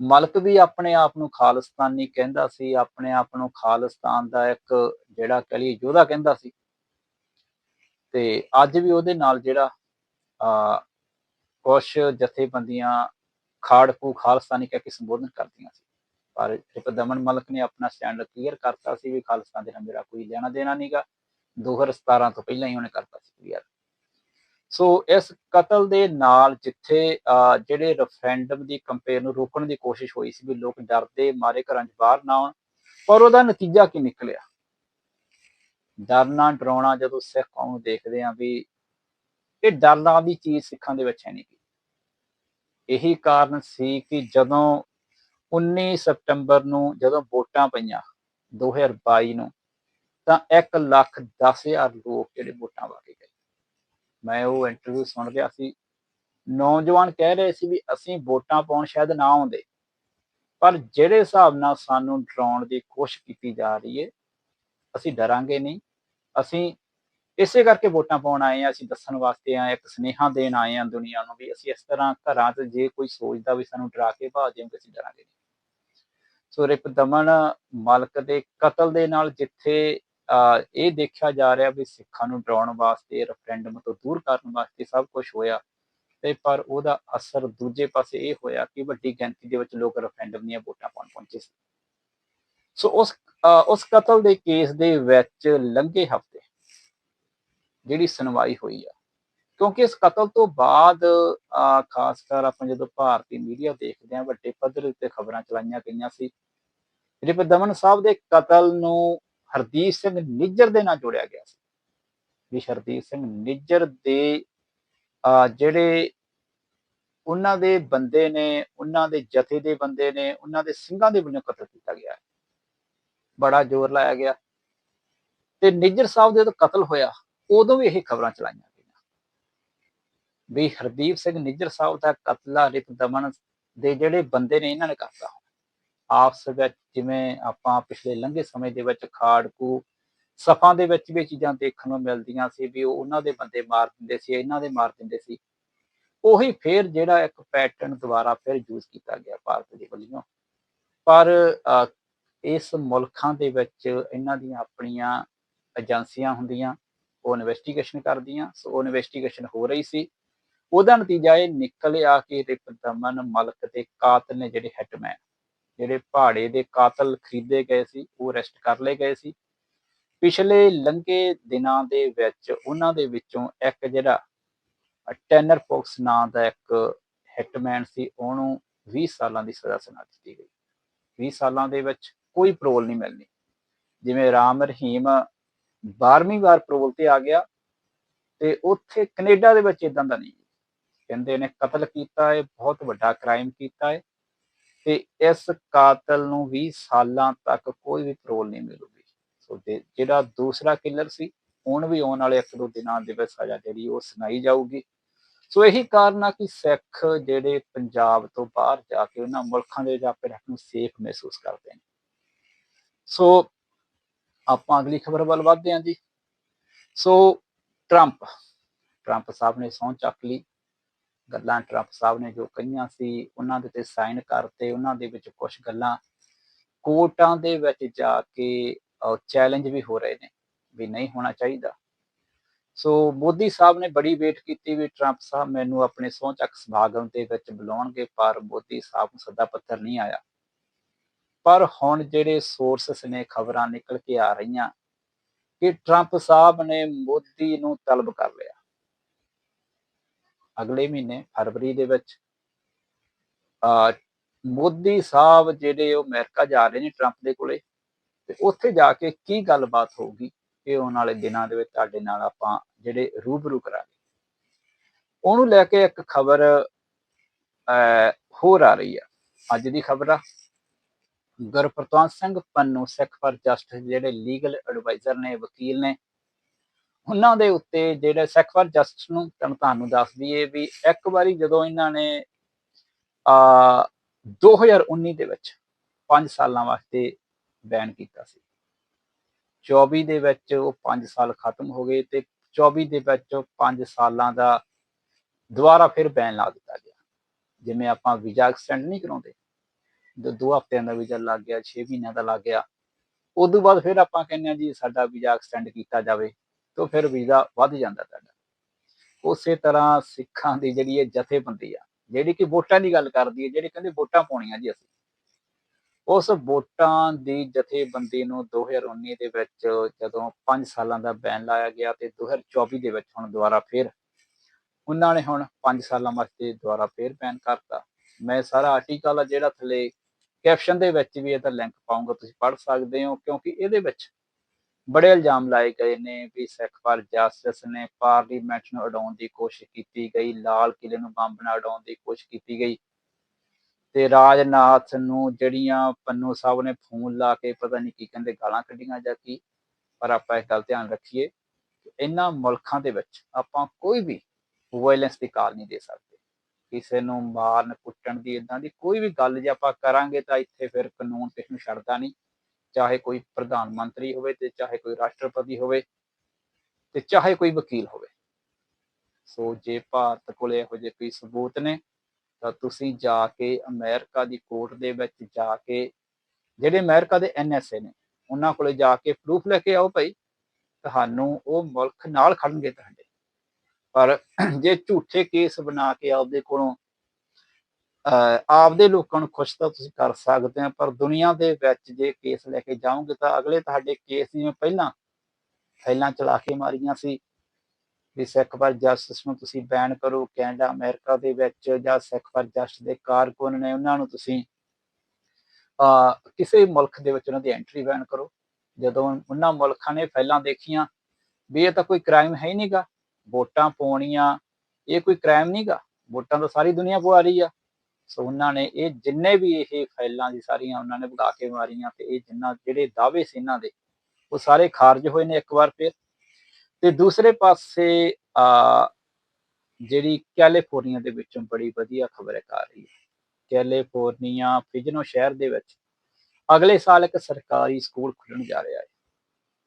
ਮਲਕ ਵੀ ਆਪਣੇ ਆਪ ਨੂੰ ਖਾਲਿਸਤਾਨੀ ਕਹਿੰਦਾ ਸੀ, ਆਪਣੇ ਆਪ ਨੂੰ ਖਾਲਿਸਤਾਨ ਦਾ ਇੱਕ ਜਿਹੜਾ ਕਲੀ ਯੋਧਾ ਕਹਿੰਦਾ ਸੀ। ਤੇ ਅੱਜ ਵੀ ਉਹਦੇ ਨਾਲ ਜਿਹੜਾ ਆ ਕੁਝ ਜਥੇਬੰਦੀਆਂ ਖਾੜਕੂ ਖਾਲਸਤਾਨੀ ਕਹਿ ਕੇ ਸੰਬੋਧਨ ਕਰਦੀਆਂ ਸੀ। ਪਰ ਰਿਪਦਮਨ ਮਲਕ ਨੇ ਆਪਣਾ ਸਟੈਂਡ ਕਲੀਅਰ ਕਰਤਾ ਸੀ ਵੀ ਖਾਲਸਾ ਦੇ ਨਾਲ ਮੇਰਾ ਕੋਈ ਲੈਣਾ ਦੇਣਾ ਨਹੀਂਗਾ 2017 ਤੋਂ ਪਹਿਲਾਂ ਹੀ ਉਹਨੇ ਕਰਤਾ ਸੀ ਕਲੀਅਰ ਸੋ ਇਸ ਕਤਲ ਦੇ ਨਾਲ ਜਿੱਥੇ ਜਿਹੜੇ ਰੈਫਰੈਂਡਮ ਦੀ ਕੰਪੇਅਰ ਨੂੰ ਰੋਕਣ ਦੀ ਕੋਸ਼ਿਸ਼ ਹੋਈ ਸੀ ਵੀ ਲੋਕ ਡਰਦੇ, ਮਾਰੇ ਘਰਾਂ 'ਚ ਬਾਹਰ ਨਾ ਆਉਣ, ਪਰ ਉਹਦਾ ਨਤੀਜਾ ਕੀ ਨਿਕਲਿਆ? ਡਰਨਾ, ਡਰਾਉਣਾ ਜਦੋਂ ਸਿੱਖ ਕੌਮ ਦੇਖਦੇ ਆ ਵੀ ਇਹ ਡਰਨਾ ਦੀ ਚੀਜ਼ ਸਿੱਖਾਂ ਦੇ ਵਿੱਚ ਹੈ ਨਹੀਂ ਇਹੀ ਕਾਰਨ ਸੀ ਕਿ ਜਦੋਂ 19 ਸਤੰਬਰ ਨੂੰ ਜਦੋਂ ਵੋਟਾਂ ਪਈਆਂ 2022 ਨੂੰ, ਤਾਂ 1 ਲੱਖ 10000 ਲੋਕ ਜਿਹੜੇ ਵੋਟਾਂ ਪਾ ਕੇ ਗਏ। ਮੈਂ ਉਹ ਇੰਟਰਵਿਊ ਸੁਣ ਰਿਹਾ ਸੀ। ਨੌਜਵਾਨ ਕਹਿ ਰਹੇ ਸੀ ਵੀ ਅਸੀਂ ਵੋਟਾਂ ਪਾਉਣ ਸ਼ਾਇਦ ਨਾ ਆਉਂਦੇ, ਪਰ ਜਿਹੜੇ ਹਿਸਾਬ ਨਾਲ ਸਾਨੂੰ ਡਰਾਉਣ ਦੀ ਕੋਸ਼ਿਸ਼ ਕੀਤੀ ਜਾ ਰਹੀ ਹੈ, ਅਸੀਂ ਡਰਾਂਗੇ ਨਹੀਂ। ਅਸੀਂ ਇਸੇ ਕਰਕੇ ਵੋਟਾਂ ਪਾਉਣ ਆਏ ਆ ਅਸੀਂ ਦੱਸਣ ਵਾਸਤੇ ਆਏ ਇੱਕ ਸਨੇਹਾ ਦੇਣ ਆਏ ਆ ਦੁਨੀਆ ਨੂੰ ਵੀ ਅਸੀਂ ਇਸ ਤਰ੍ਹਾਂ ਘਰਾਂ 'ਚ ਜੇ ਕੋਈ ਸੋਚਦਾ ਵੀ ਸਾਨੂੰ ਡਰਾ ਕੇ ਭਾਜ ਜਾਏਗੇ ਅਸੀਂ ਡਰਾਂਗੇ ਨਹੀਂ। ਰਿਪ ਦਮਨ ਮਲਕ ਦੇ ਕਤਲ ਦੇ ਨਾਲ ਜਿੱਥੇ ਇਹ ਦੇਖਿਆ ਜਾ ਰਿਹਾ ਵੀ ਸਿੱਖਾਂ ਨੂੰ ਡਰਾਉਣ ਵਾਸਤੇ ਰੈਫਰੈਂਡਮ ਤੋਂ ਦੂਰ ਕਰਨ ਵਾਸਤੇ ਸਭ ਕੁਝ ਹੋਇਆ, ਤੇ ਪਰ ਉਹਦਾ ਅਸਰ ਦੂਜੇ ਪਾਸੇ ਇਹ ਹੋਇਆ ਕਿ ਵੱਡੀ ਗਿਣਤੀ ਦੇ ਵਿੱਚ ਲੋਕ ਰੈਫਰੈਂਡਮ ਦੀਆਂ ਵੋਟਾਂ ਪਾਉਣ ਪਹੁੰਚੇ ਸੀ। ਸੋ ਉਸ ਉਸ ਕਤਲ ਦੇ ਕੇਸ ਦੇ ਵਿੱਚ ਲੰਘੇ ਹਫ਼ਤੇ ਜਿਹੜੀ ਸੁਣਵਾਈ ਹੋਈ ਆ ਕਿਉਂਕਿ ਇਸ ਕਤਲ ਤੋਂ ਬਾਅਦ ਖਾਸ ਕਰ ਆਪਾਂ ਜਦੋਂ ਭਾਰਤੀ ਮੀਡੀਆ ਦੇਖਦੇ ਆ ਵੱਡੇ ਪੱਧਰ ਉੱਤੇ ਖਬਰਾਂ ਚਲਾਈਆਂ ਗਈਆਂ ਸੀ। ਜਿਹੜੇ ਦਮਨ ਸਾਹਿਬ ਦੇ ਕਤਲ ਨੂੰ ਹਰਦੀਪ ਸਿੰਘ ਨਿੱਜਰ ਦੇ ਨਾਲ ਜੋੜਿਆ ਗਿਆ ਸੀ। ਵੀ ਹਰਦੀਪ ਸਿੰਘ ਨਿੱਜਰ ਦੇ ਅਹ ਜਿਹੜੇ ਉਹਨਾਂ ਦੇ ਬੰਦੇ ਨੇ, ਉਹਨਾਂ ਦੇ ਜਥੇ ਦੇ ਬੰਦੇ ਨੇ, ਉਹਨਾਂ ਦੇ ਸਿੰਘਾਂ ਦੇ ਵੱਲੋਂ ਕਤਲ ਕੀਤਾ ਗਿਆ ਹੈ। ਬੜਾ ਜ਼ੋਰ ਲਾਇਆ ਗਿਆ। ਤੇ ਨਿੱਜਰ ਸਾਹਿਬ ਦੇ ਜਦੋਂ ਕਤਲ ਹੋਇਆ, ਉਦੋਂ ਵੀ ਇਹ ਖਬਰਾਂ ਚਲਾਈਆਂ ਵੀ ਹਰਦੀਪ ਸਿੰਘ ਨਿੱਜਰ ਸਾਹਿਬ ਦਾ ਕਤਲਾ ਆ, ਰਿਤ ਦਮਨ ਦੇ ਜਿਹੜੇ ਬੰਦੇ ਨੇ ਇਹਨਾਂ ਨੇ ਕਰਤਾ। ਆਪਸ ਵਿੱਚ ਜਿਵੇਂ ਆਪਾਂ ਪਿਛਲੇ ਲੰਘੇ ਸਮੇਂ ਦੇ ਵਿੱਚ ਖਾੜਕੂ, ਸਫਾਂ ਦੇ ਵਿੱਚ ਵੀ ਚੀਜ਼ਾਂ ਦੇਖਣ ਨੂੰ ਮਿਲਦੀਆਂ ਸੀ ਵੀ ਉਹ ਉਹਨਾਂ ਦੇ ਬੰਦੇ ਮਾਰ ਦਿੰਦੇ ਸੀ, ਇਹਨਾਂ ਦੇ ਮਾਰ ਦਿੰਦੇ ਸੀ। ਉਹੀ ਫੇਰ ਜਿਹੜਾ ਇੱਕ ਪੈਟਰਨ ਦੁਬਾਰਾ ਫਿਰ ਯੂਜ਼ ਕੀਤਾ ਗਿਆ ਭਾਰਤ ਦੇ ਵੱਲੋਂ। ਪਰ ਇਸ ਮੁਲਕਾਂ ਦੇ ਵਿੱਚ ਇਹਨਾਂ ਦੀਆਂ ਆਪਣੀਆਂ ਏਜੰਸੀਆਂ ਹੁੰਦੀਆਂ, ਉਹ ਇਨਵੈਸਟੀਗੇਸ਼ਨ ਕਰਦੀਆਂ, ਸੋ ਉਹ ਇਨਵੈਸਟੀਗੇਸ਼ਨ ਹੋ ਰਹੀ ਸੀ। ਉਹਦਾ ਨਤੀਜਾ ਇਹ ਨਿਕਲਿਆ ਕਿ ਰਿਪਦਮਨ ਮਲਕ ਦੇ ਕਾਤਲ ਨੇ ਜਿਹੜੇ ਹੈਟਮੈਨ, ਜਿਹੜੇ ਪਹਾੜੇ ਦੇ ਕਾਤਲ ਖਰੀਦੇ ਗਏ ਸੀ, ਉਹ ਅਰੈਸਟ ਕਰ ਲਏ ਗਏ ਸੀ। ਪਿਛਲੇ ਲੰਘੇ ਦਿਨਾਂ ਦੇ ਵਿੱਚ ਉਹਨਾਂ ਦੇ ਵਿੱਚੋਂ ਇੱਕ ਜਿਹੜਾ ਟੈਨਰ ਫੋਕਸ ਨਾਂ ਦਾ ਇੱਕ ਹਿਟਮੈਨ ਸੀ, ਉਹਨੂੰ 20 ਸਾਲਾਂ ਦੀ ਸਜ਼ਾ ਸੁਣਾ ਦਿੱਤੀ ਗਈ। 20 ਸਾਲਾਂ ਦੇ ਵਿੱਚ ਕੋਈ ਪਰੋਲ ਨਹੀਂ ਮਿਲਣੀ। ਜਿਵੇਂ ਰਾਮ ਰਹੀਮ 12ਵੀਂ ਵਾਰ ਪਰੋਲ ਤੇ ਆ ਗਿਆ ਤੇ ਉੱਥੇ ਕੈਨੇਡਾ ਦੇ ਵਿੱਚ ਇਦਾਂ ਦਾ ਨਹੀਂ ਕਹਿੰਦੇ ਨੇ ਕਤਲ ਕੀਤਾ ਹੈ ਬਹੁਤ ਵੱਡਾ ਕ੍ਰਾਈਮ ਕੀਤਾ ਹੈ ਤੇ ਇਸ ਕਾਤਲ ਨੂੰ 20 ਸਾਲਾਂ ਤੱਕ ਕੋਈ ਵੀ ਪਰੋਲ ਨਹੀਂ ਮਿਲੂਗੀ। ਸੋ ਤੇ ਜਿਹੜਾ ਦੂਸਰਾ ਕਿਲਰ ਸੀ, ਹੁਣ ਵੀ ਆਉਣ ਵਾਲੇ ਇੱਕ ਦੋ ਦਿਨਾਂ ਦੇ ਵਿੱਚ ਸਜ਼ਾ ਜਿਹੜੀ ਉਹ ਸੁਣਾਈ ਜਾਊਗੀ। ਸੋ ਇਹੀ ਕਾਰਨ ਆ ਕਿ ਸਿੱਖ ਜਿਹੜੇ ਪੰਜਾਬ ਤੋਂ ਬਾਹਰ ਜਾ ਕੇ ਉਹਨਾਂ ਮੁਲਕਾਂ ਦੇ ਜਾ ਕੇ ਆਪ ਨੂੰ ਸੇਫ ਮਹਿਸੂਸ ਕਰਦੇ ਨੇ। ਸੋ ਆਪਾਂ ਅਗਲੀ ਖਬਰ ਵੱਲ ਵਧਦੇ ਹਾਂ ਜੀ। ਸੋ ਟਰੰਪ ਟਰੰਪ ਸਾਹਿਬ ਨੇ ਸਹੁੰ ਚੱਕ ਲਈ। ਗੱਲਾਂ ਟਰੰਪ ਸਾਹਿਬ ਨੇ ਜੋ ਕਹੀਆਂ ਸੀ, ਉਹਨਾਂ ਦੇ ਤੇ ਸਾਈਨ ਕਰਤੇ, ਉਹਨਾਂ ਦੇ ਵਿੱਚ ਕੁਝ ਗੱਲਾਂ ਕੋਰਟਾਂ ਦੇ ਵਿੱਚ ਜਾ ਕੇ ਚੈਲੰਜ ਵੀ ਹੋ ਰਹੇ ਨੇ ਵੀ ਨਹੀਂ ਹੋਣਾ ਚਾਹੀਦਾ। ਸੋ ਮੋਦੀ ਸਾਹਿਬ ਨੇ ਬੜੀ ਵੇਟ ਕੀਤੀ ਵੀ ਟਰੰਪ ਸਾਹਿਬ ਮੈਨੂੰ ਆਪਣੇ ਸਹੁੰ ਚੱਕ ਸਮਾਗਮ ਦੇ ਵਿੱਚ ਬੁਲਾਉਣਗੇ, ਪਰ ਮੋਦੀ ਸਾਹਿਬ ਨੂੰ ਸੱਦਾ ਪੱਤਰ ਨਹੀਂ ਆਇਆ। ਪਰ ਹੁਣ ਜਿਹੜੇ ਸੋਰਸਸ ਨੇ, ਖਬਰਾਂ ਨਿਕਲ ਕੇ ਆ ਰਹੀਆਂ ਕਿ ਟਰੰਪ ਸਾਹਿਬ ਨੇ ਮੋਦੀ ਨੂੰ ਤਲਬ ਕਰ ਲਿਆ। ਅਗਲੇ ਮਹੀਨੇ ਫਰਵਰੀ ਦੇ ਵਿੱਚ ਮੋਦੀ ਸਾਹਿਬ ਜਿਹੜੇ ਉਹ ਅਮਰੀਕਾ ਜਾ ਰਹੇ ਨੇ ਟਰੰਪ ਦੇ ਕੋਲੇ, ਤੇ ਉੱਥੇ ਜਾ ਕੇ ਕੀ ਗੱਲਬਾਤ ਹੋਊਗੀ, ਇਹ ਆਉਣ ਵਾਲੇ ਦਿਨਾਂ ਦੇ ਵਿੱਚ ਤੁਹਾਡੇ ਨਾਲ ਆਪਾਂ ਜਿਹੜੇ ਰੂਬਰੂ ਕਰਾਂਗੇ। ਉਹਨੂੰ ਲੈ ਕੇ ਇੱਕ ਖਬਰ ਹੋਰ ਆ ਰਹੀ ਆ। ਅੱਜ ਦੀ ਖਬਰ ਆ, ਗੁਰਪ੍ਰਤਾਪ ਸਿੰਘ ਪੰਨੂ, ਸਿੱਖ ਫਾਰ ਜਸਟਿਸ, ਜਿਹੜੇ ਲੀਗਲ ਐਡਵਾਈਜ਼ਰ ਨੇ, ਵਕੀਲ ਨੇ ਉਹਨਾਂ ਦੇ ਉੱਤੇ ਜਿਹੜੇ ਸੈਕਫਰ ਜਸਟਿਸ ਨੂੰ ਤੁਹਾਨੂੰ ਤੁਹਾਨੂੰ ਦੱਸ ਦਈਏ ਵੀ ਇੱਕ ਵਾਰੀ ਜਦੋਂ ਇਹਨਾਂ ਨੇ, ਆ 2019 ਦੇ ਵਿੱਚ 5 ਸਾਲਾਂ ਵਾਸਤੇ ਬੈਨ ਕੀਤਾ ਸੀ। 24 ਦੇ ਵਿੱਚ ਉਹ 5 ਸਾਲ ਖਤਮ ਹੋ ਗਏ ਤੇ 24 ਦੇ ਵਿੱਚ 5 ਸਾਲਾਂ ਦਾ ਦੁਬਾਰਾ ਫਿਰ ਬੈਨ ਲਾ ਦਿੱਤਾ ਗਿਆ। ਜਿਵੇਂ ਆਪਾਂ ਵੀਜ਼ਾ ਐਕਸਟੈਂਡ ਨਹੀਂ ਕਰਾਉਂਦੇ ਦੋ ਦੋ ਹਫ਼ਤਿਆਂ ਦਾ ਵੀਜ਼ਾ ਲੱਗ ਗਿਆ 6 ਮਹੀਨਿਆਂ ਦਾ ਲੱਗ ਗਿਆ ਉਸ ਤੋਂ ਬਾਅਦ ਫਿਰ ਆਪਾਂ ਕਹਿੰਦੇ ਆ ਜੀ ਸਾਡਾ ਵੀਜ਼ਾ ਐਕਸਟੈਂਡ ਕੀਤਾ ਜਾਵੇ। ਤਾਂ ਫਿਰ ਵੀਜ਼ਾ ਵੱਧ ਜਾਂਦਾ ਤੁਹਾਡਾ। ਉਸੇ ਤਰ੍ਹਾਂ ਸਿੱਖਾਂ ਦੀ ਜਿਹੜੀ ਇਹ ਜਥੇਬੰਦੀ ਆ, ਜਿਹੜੀ ਕਿ ਵੋਟਾਂ ਦੀ ਗੱਲ ਕਰਦੀ ਹੈ, ਜਿਹੜੀ ਕਹਿੰਦੇ ਵੋਟਾਂ ਪਾਉਣੀਆਂ ਜੀ ਅਸੀਂ। ਉਸ ਵੋਟਾਂ ਦੀ ਜਥੇਬੰਦੀ ਨੂੰ 2019 ਦੇ ਵਿੱਚ ਜਦੋਂ 5 ਸਾਲਾਂ ਦਾ ਬੈਨ ਲਾਇਆ ਗਿਆ ਤੇ 2024 ਦੇ ਵਿੱਚ ਹੁਣ ਦੁਬਾਰਾ ਫਿਰ, ਉਹਨਾਂ ਨੇ ਹੁਣ 5 ਸਾਲਾਂ ਵਾਸਤੇ ਦੁਬਾਰਾ ਫਿਰ ਬੈਨ ਕਰਤਾ। ਮੈਂ ਸਾਰਾ ਆਰਟੀਕਲ ਆ ਜਿਹੜਾ ਥੱਲੇ ਕੈਪਸ਼ਨ ਦੇ ਵਿੱਚ ਵੀ ਇਹਦਾ ਲਿੰਕ ਪਾਉਂਗਾ ਤੁਸੀਂ ਪੜ੍ਹ ਸਕਦੇ ਹੋ, ਕਿਉਂਕਿ ਇਹਦੇ ਵਿੱਚ ਬੜੇ ਇਲਜ਼ਾਮ ਲਾਏ ਗਏ ਨੇ ਵੀ ਸਿੱਖ ਪਰ ਜਸਟਿਸ ਨੇ। ਪਾਰਲੀਮੈਂਟ ਨੂੰ ਉਡਾਉਣ ਦੀ ਕੋਸ਼ਿਸ਼ ਕੀਤੀ ਗਈ। ਲਾਲ ਕਿਲੇ ਨੂੰ ਬੰਬ ਨਾਲ ਉਡਾਉਣ ਦੀ ਕੋਸ਼ਿਸ਼ ਕੀਤੀ ਗਈ। ਤੇ ਰਾਜਨਾਥ ਨੂੰ ਜਿਹੜੀਆਂ ਪੰਨੂ ਸਾਹਿਬ ਨੇ ਫੋਨ ਲਾ ਕੇ ਪਤਾ ਨਹੀਂ ਕੀ ਕਹਿੰਦੇ, ਗਾਲਾਂ ਕੱਢੀਆਂ ਜਾਂ ਕੀ, ਪਰ ਆਪਾਂ ਇਹ ਗੱਲ ਧਿਆਨ ਰੱਖੀਏ ਇਹਨਾਂ ਮੁਲਕਾਂ ਦੇ ਵਿੱਚ ਆਪਾਂ ਕੋਈ ਵੀ ਵਾਇਲੈਂਸ ਦੀ ਕਾਲ ਨਹੀਂ ਦੇ ਸਕਦੇ। ਕਿਸੇ ਨੂੰ ਮਾਰਨ ਕੁੱਟਣ ਦੀ ਇਦਾਂ ਦੀ ਕੋਈ ਵੀ ਗੱਲ ਜੇ ਆਪਾਂ ਕਰਾਂਗੇ ਤਾਂ ਇੱਥੇ ਫਿਰ ਕਾਨੂੰਨ ਕਿਸ ਨੂੰ ਛੱਡਦਾ ਨਹੀਂ। ਚਾਹੇ ਕੋਈ ਪ੍ਰਧਾਨ ਮੰਤਰੀ ਹੋਵੇ ਤੇ ਚਾਹੇ ਕੋਈ ਰਾਸ਼ਟਰਪਤੀ ਹੋਵੇ ਤੇ ਚਾਹੇ ਕੋਈ ਵਕੀਲ ਹੋਵੇ। ਸੋ ਜੇ ਭਾਰਤ ਕੋਲੇ ਇਹੋ ਜਿਹੇ ਕੋਈ ਸਬੂਤ ਨੇ, ਤਾਂ ਤੁਸੀਂ ਜਾ ਕੇ ਅਮਰੀਕਾ ਦੀ ਕੋਰਟ ਦੇ ਵਿੱਚ ਜਾ ਕੇ, ਜਿਹੜੇ ਅਮਰੀਕਾ ਦੇ ਐਨਐਸਏ ਨੇ, ਉਹਨਾਂ ਕੋਲੇ ਜਾ ਕੇ ਪ੍ਰੂਫ ਲੈ ਕੇ ਆਓ ਭਾਈ, ਤੁਹਾਨੂੰ ਉਹ ਮੁਲਕ ਨਾਲ ਖੜਨਗੇ ਤੁਹਾਡੇ। ਪਰ ਜੇ ਝੂਠੇ ਕੇਸ ਬਣਾ ਕੇ ਆਪਦੇ ਕੋਲੋਂ ਆਪਦੇ ਲੋਕਾਂ ਨੂੰ ਖੁਸ਼ ਤਾਂ ਤੁਸੀਂ ਕਰ ਸਕਦੇ ਆ, ਪਰ ਦੁਨੀਆ ਦੇ ਵਿੱਚ ਜੇ ਕੇਸ ਲੈ ਕੇ ਜਾਓਗੇ ਤਾਂ ਅਗਲੇ ਤੁਹਾਡੇ ਕੇਸ ਜਿਵੇਂ ਪਹਿਲਾਂ ਫੈਲਾਂ ਚਲਾ ਕੇ ਮਾਰੀਆਂ ਸੀ ਵੀ ਸਿੱਖ ਪਰ ਜਸਟਿਸ ਨੂੰ ਤੁਸੀਂ ਬੈਨ ਕਰੋ, ਕੈਨੇਡਾ, ਅਮਰੀਕਾ ਦੇ ਵਿੱਚ ਜਾਂ ਸਿੱਖ ਪਰ ਜਸਟਿਸ ਦੇ ਕਾਰਕੁਨ ਨੇ ਉਹਨਾਂ ਨੂੰ ਤੁਸੀਂ ਆ ਕਿਸੇ ਮੁਲਕ ਦੇ ਵਿੱਚ ਉਹਨਾਂ ਦੀ ਐਂਟਰੀ ਬੈਨ ਕਰੋ। ਜਦੋਂ ਉਹਨਾਂ ਮੁਲਕਾਂ ਨੇ ਫਾਈਲਾਂ ਦੇਖੀਆਂ ਵੀ ਇਹ ਤਾਂ ਕੋਈ ਕ੍ਰਾਈਮ ਹੈ ਹੀ ਨਹੀਂਗਾ ਵੋਟਾਂ ਪਾਉਣੀਆਂ, ਇਹ ਕੋਈ ਕ੍ਰਾਈਮ ਨਹੀਂਗਾ ਵੋਟਾਂ ਤਾਂ ਸਾਰੀ ਦੁਨੀਆ ਪਵਾ ਰਹੀ ਆ। ਸੋ ਉਹਨਾਂ ਨੇ ਇਹ ਜਿੰਨੇ ਵੀ ਇਹ ਫਾਈਲਾਂ ਦੀ ਸਾਰੀਆਂ ਉਹਨਾਂ ਨੇ ਭਗਾ ਕੇ ਮਾਰੀਆਂ ਤੇ ਇਹ ਜਿੰਨਾ ਜਿਹੜੇ ਦਾਅਵੇ ਸੀ ਇਹਨਾਂ ਦੇ, ਉਹ ਸਾਰੇ ਖਾਰਜ ਹੋਏ ਨੇ ਇੱਕ ਵਾਰ ਫਿਰ। ਤੇ ਦੂਸਰੇ ਪਾਸੇ, ਆ, ਜਿਹੜੀ ਕੈਲੀਫੋਰਨੀਆ ਦੇ ਵਿੱਚੋਂ ਬੜੀ ਵਧੀਆ ਖਬਰ ਆ ਰਹੀ ਹੈ। ਕੈਲੀਫੋਰਨੀਆ ਫਿਜਨੋ ਸ਼ਹਿਰ ਦੇ ਵਿੱਚ ਅਗਲੇ ਸਾਲ ਇੱਕ ਸਰਕਾਰੀ ਸਕੂਲ ਖੁੱਲਣ ਜਾ ਰਿਹਾ ਹੈ।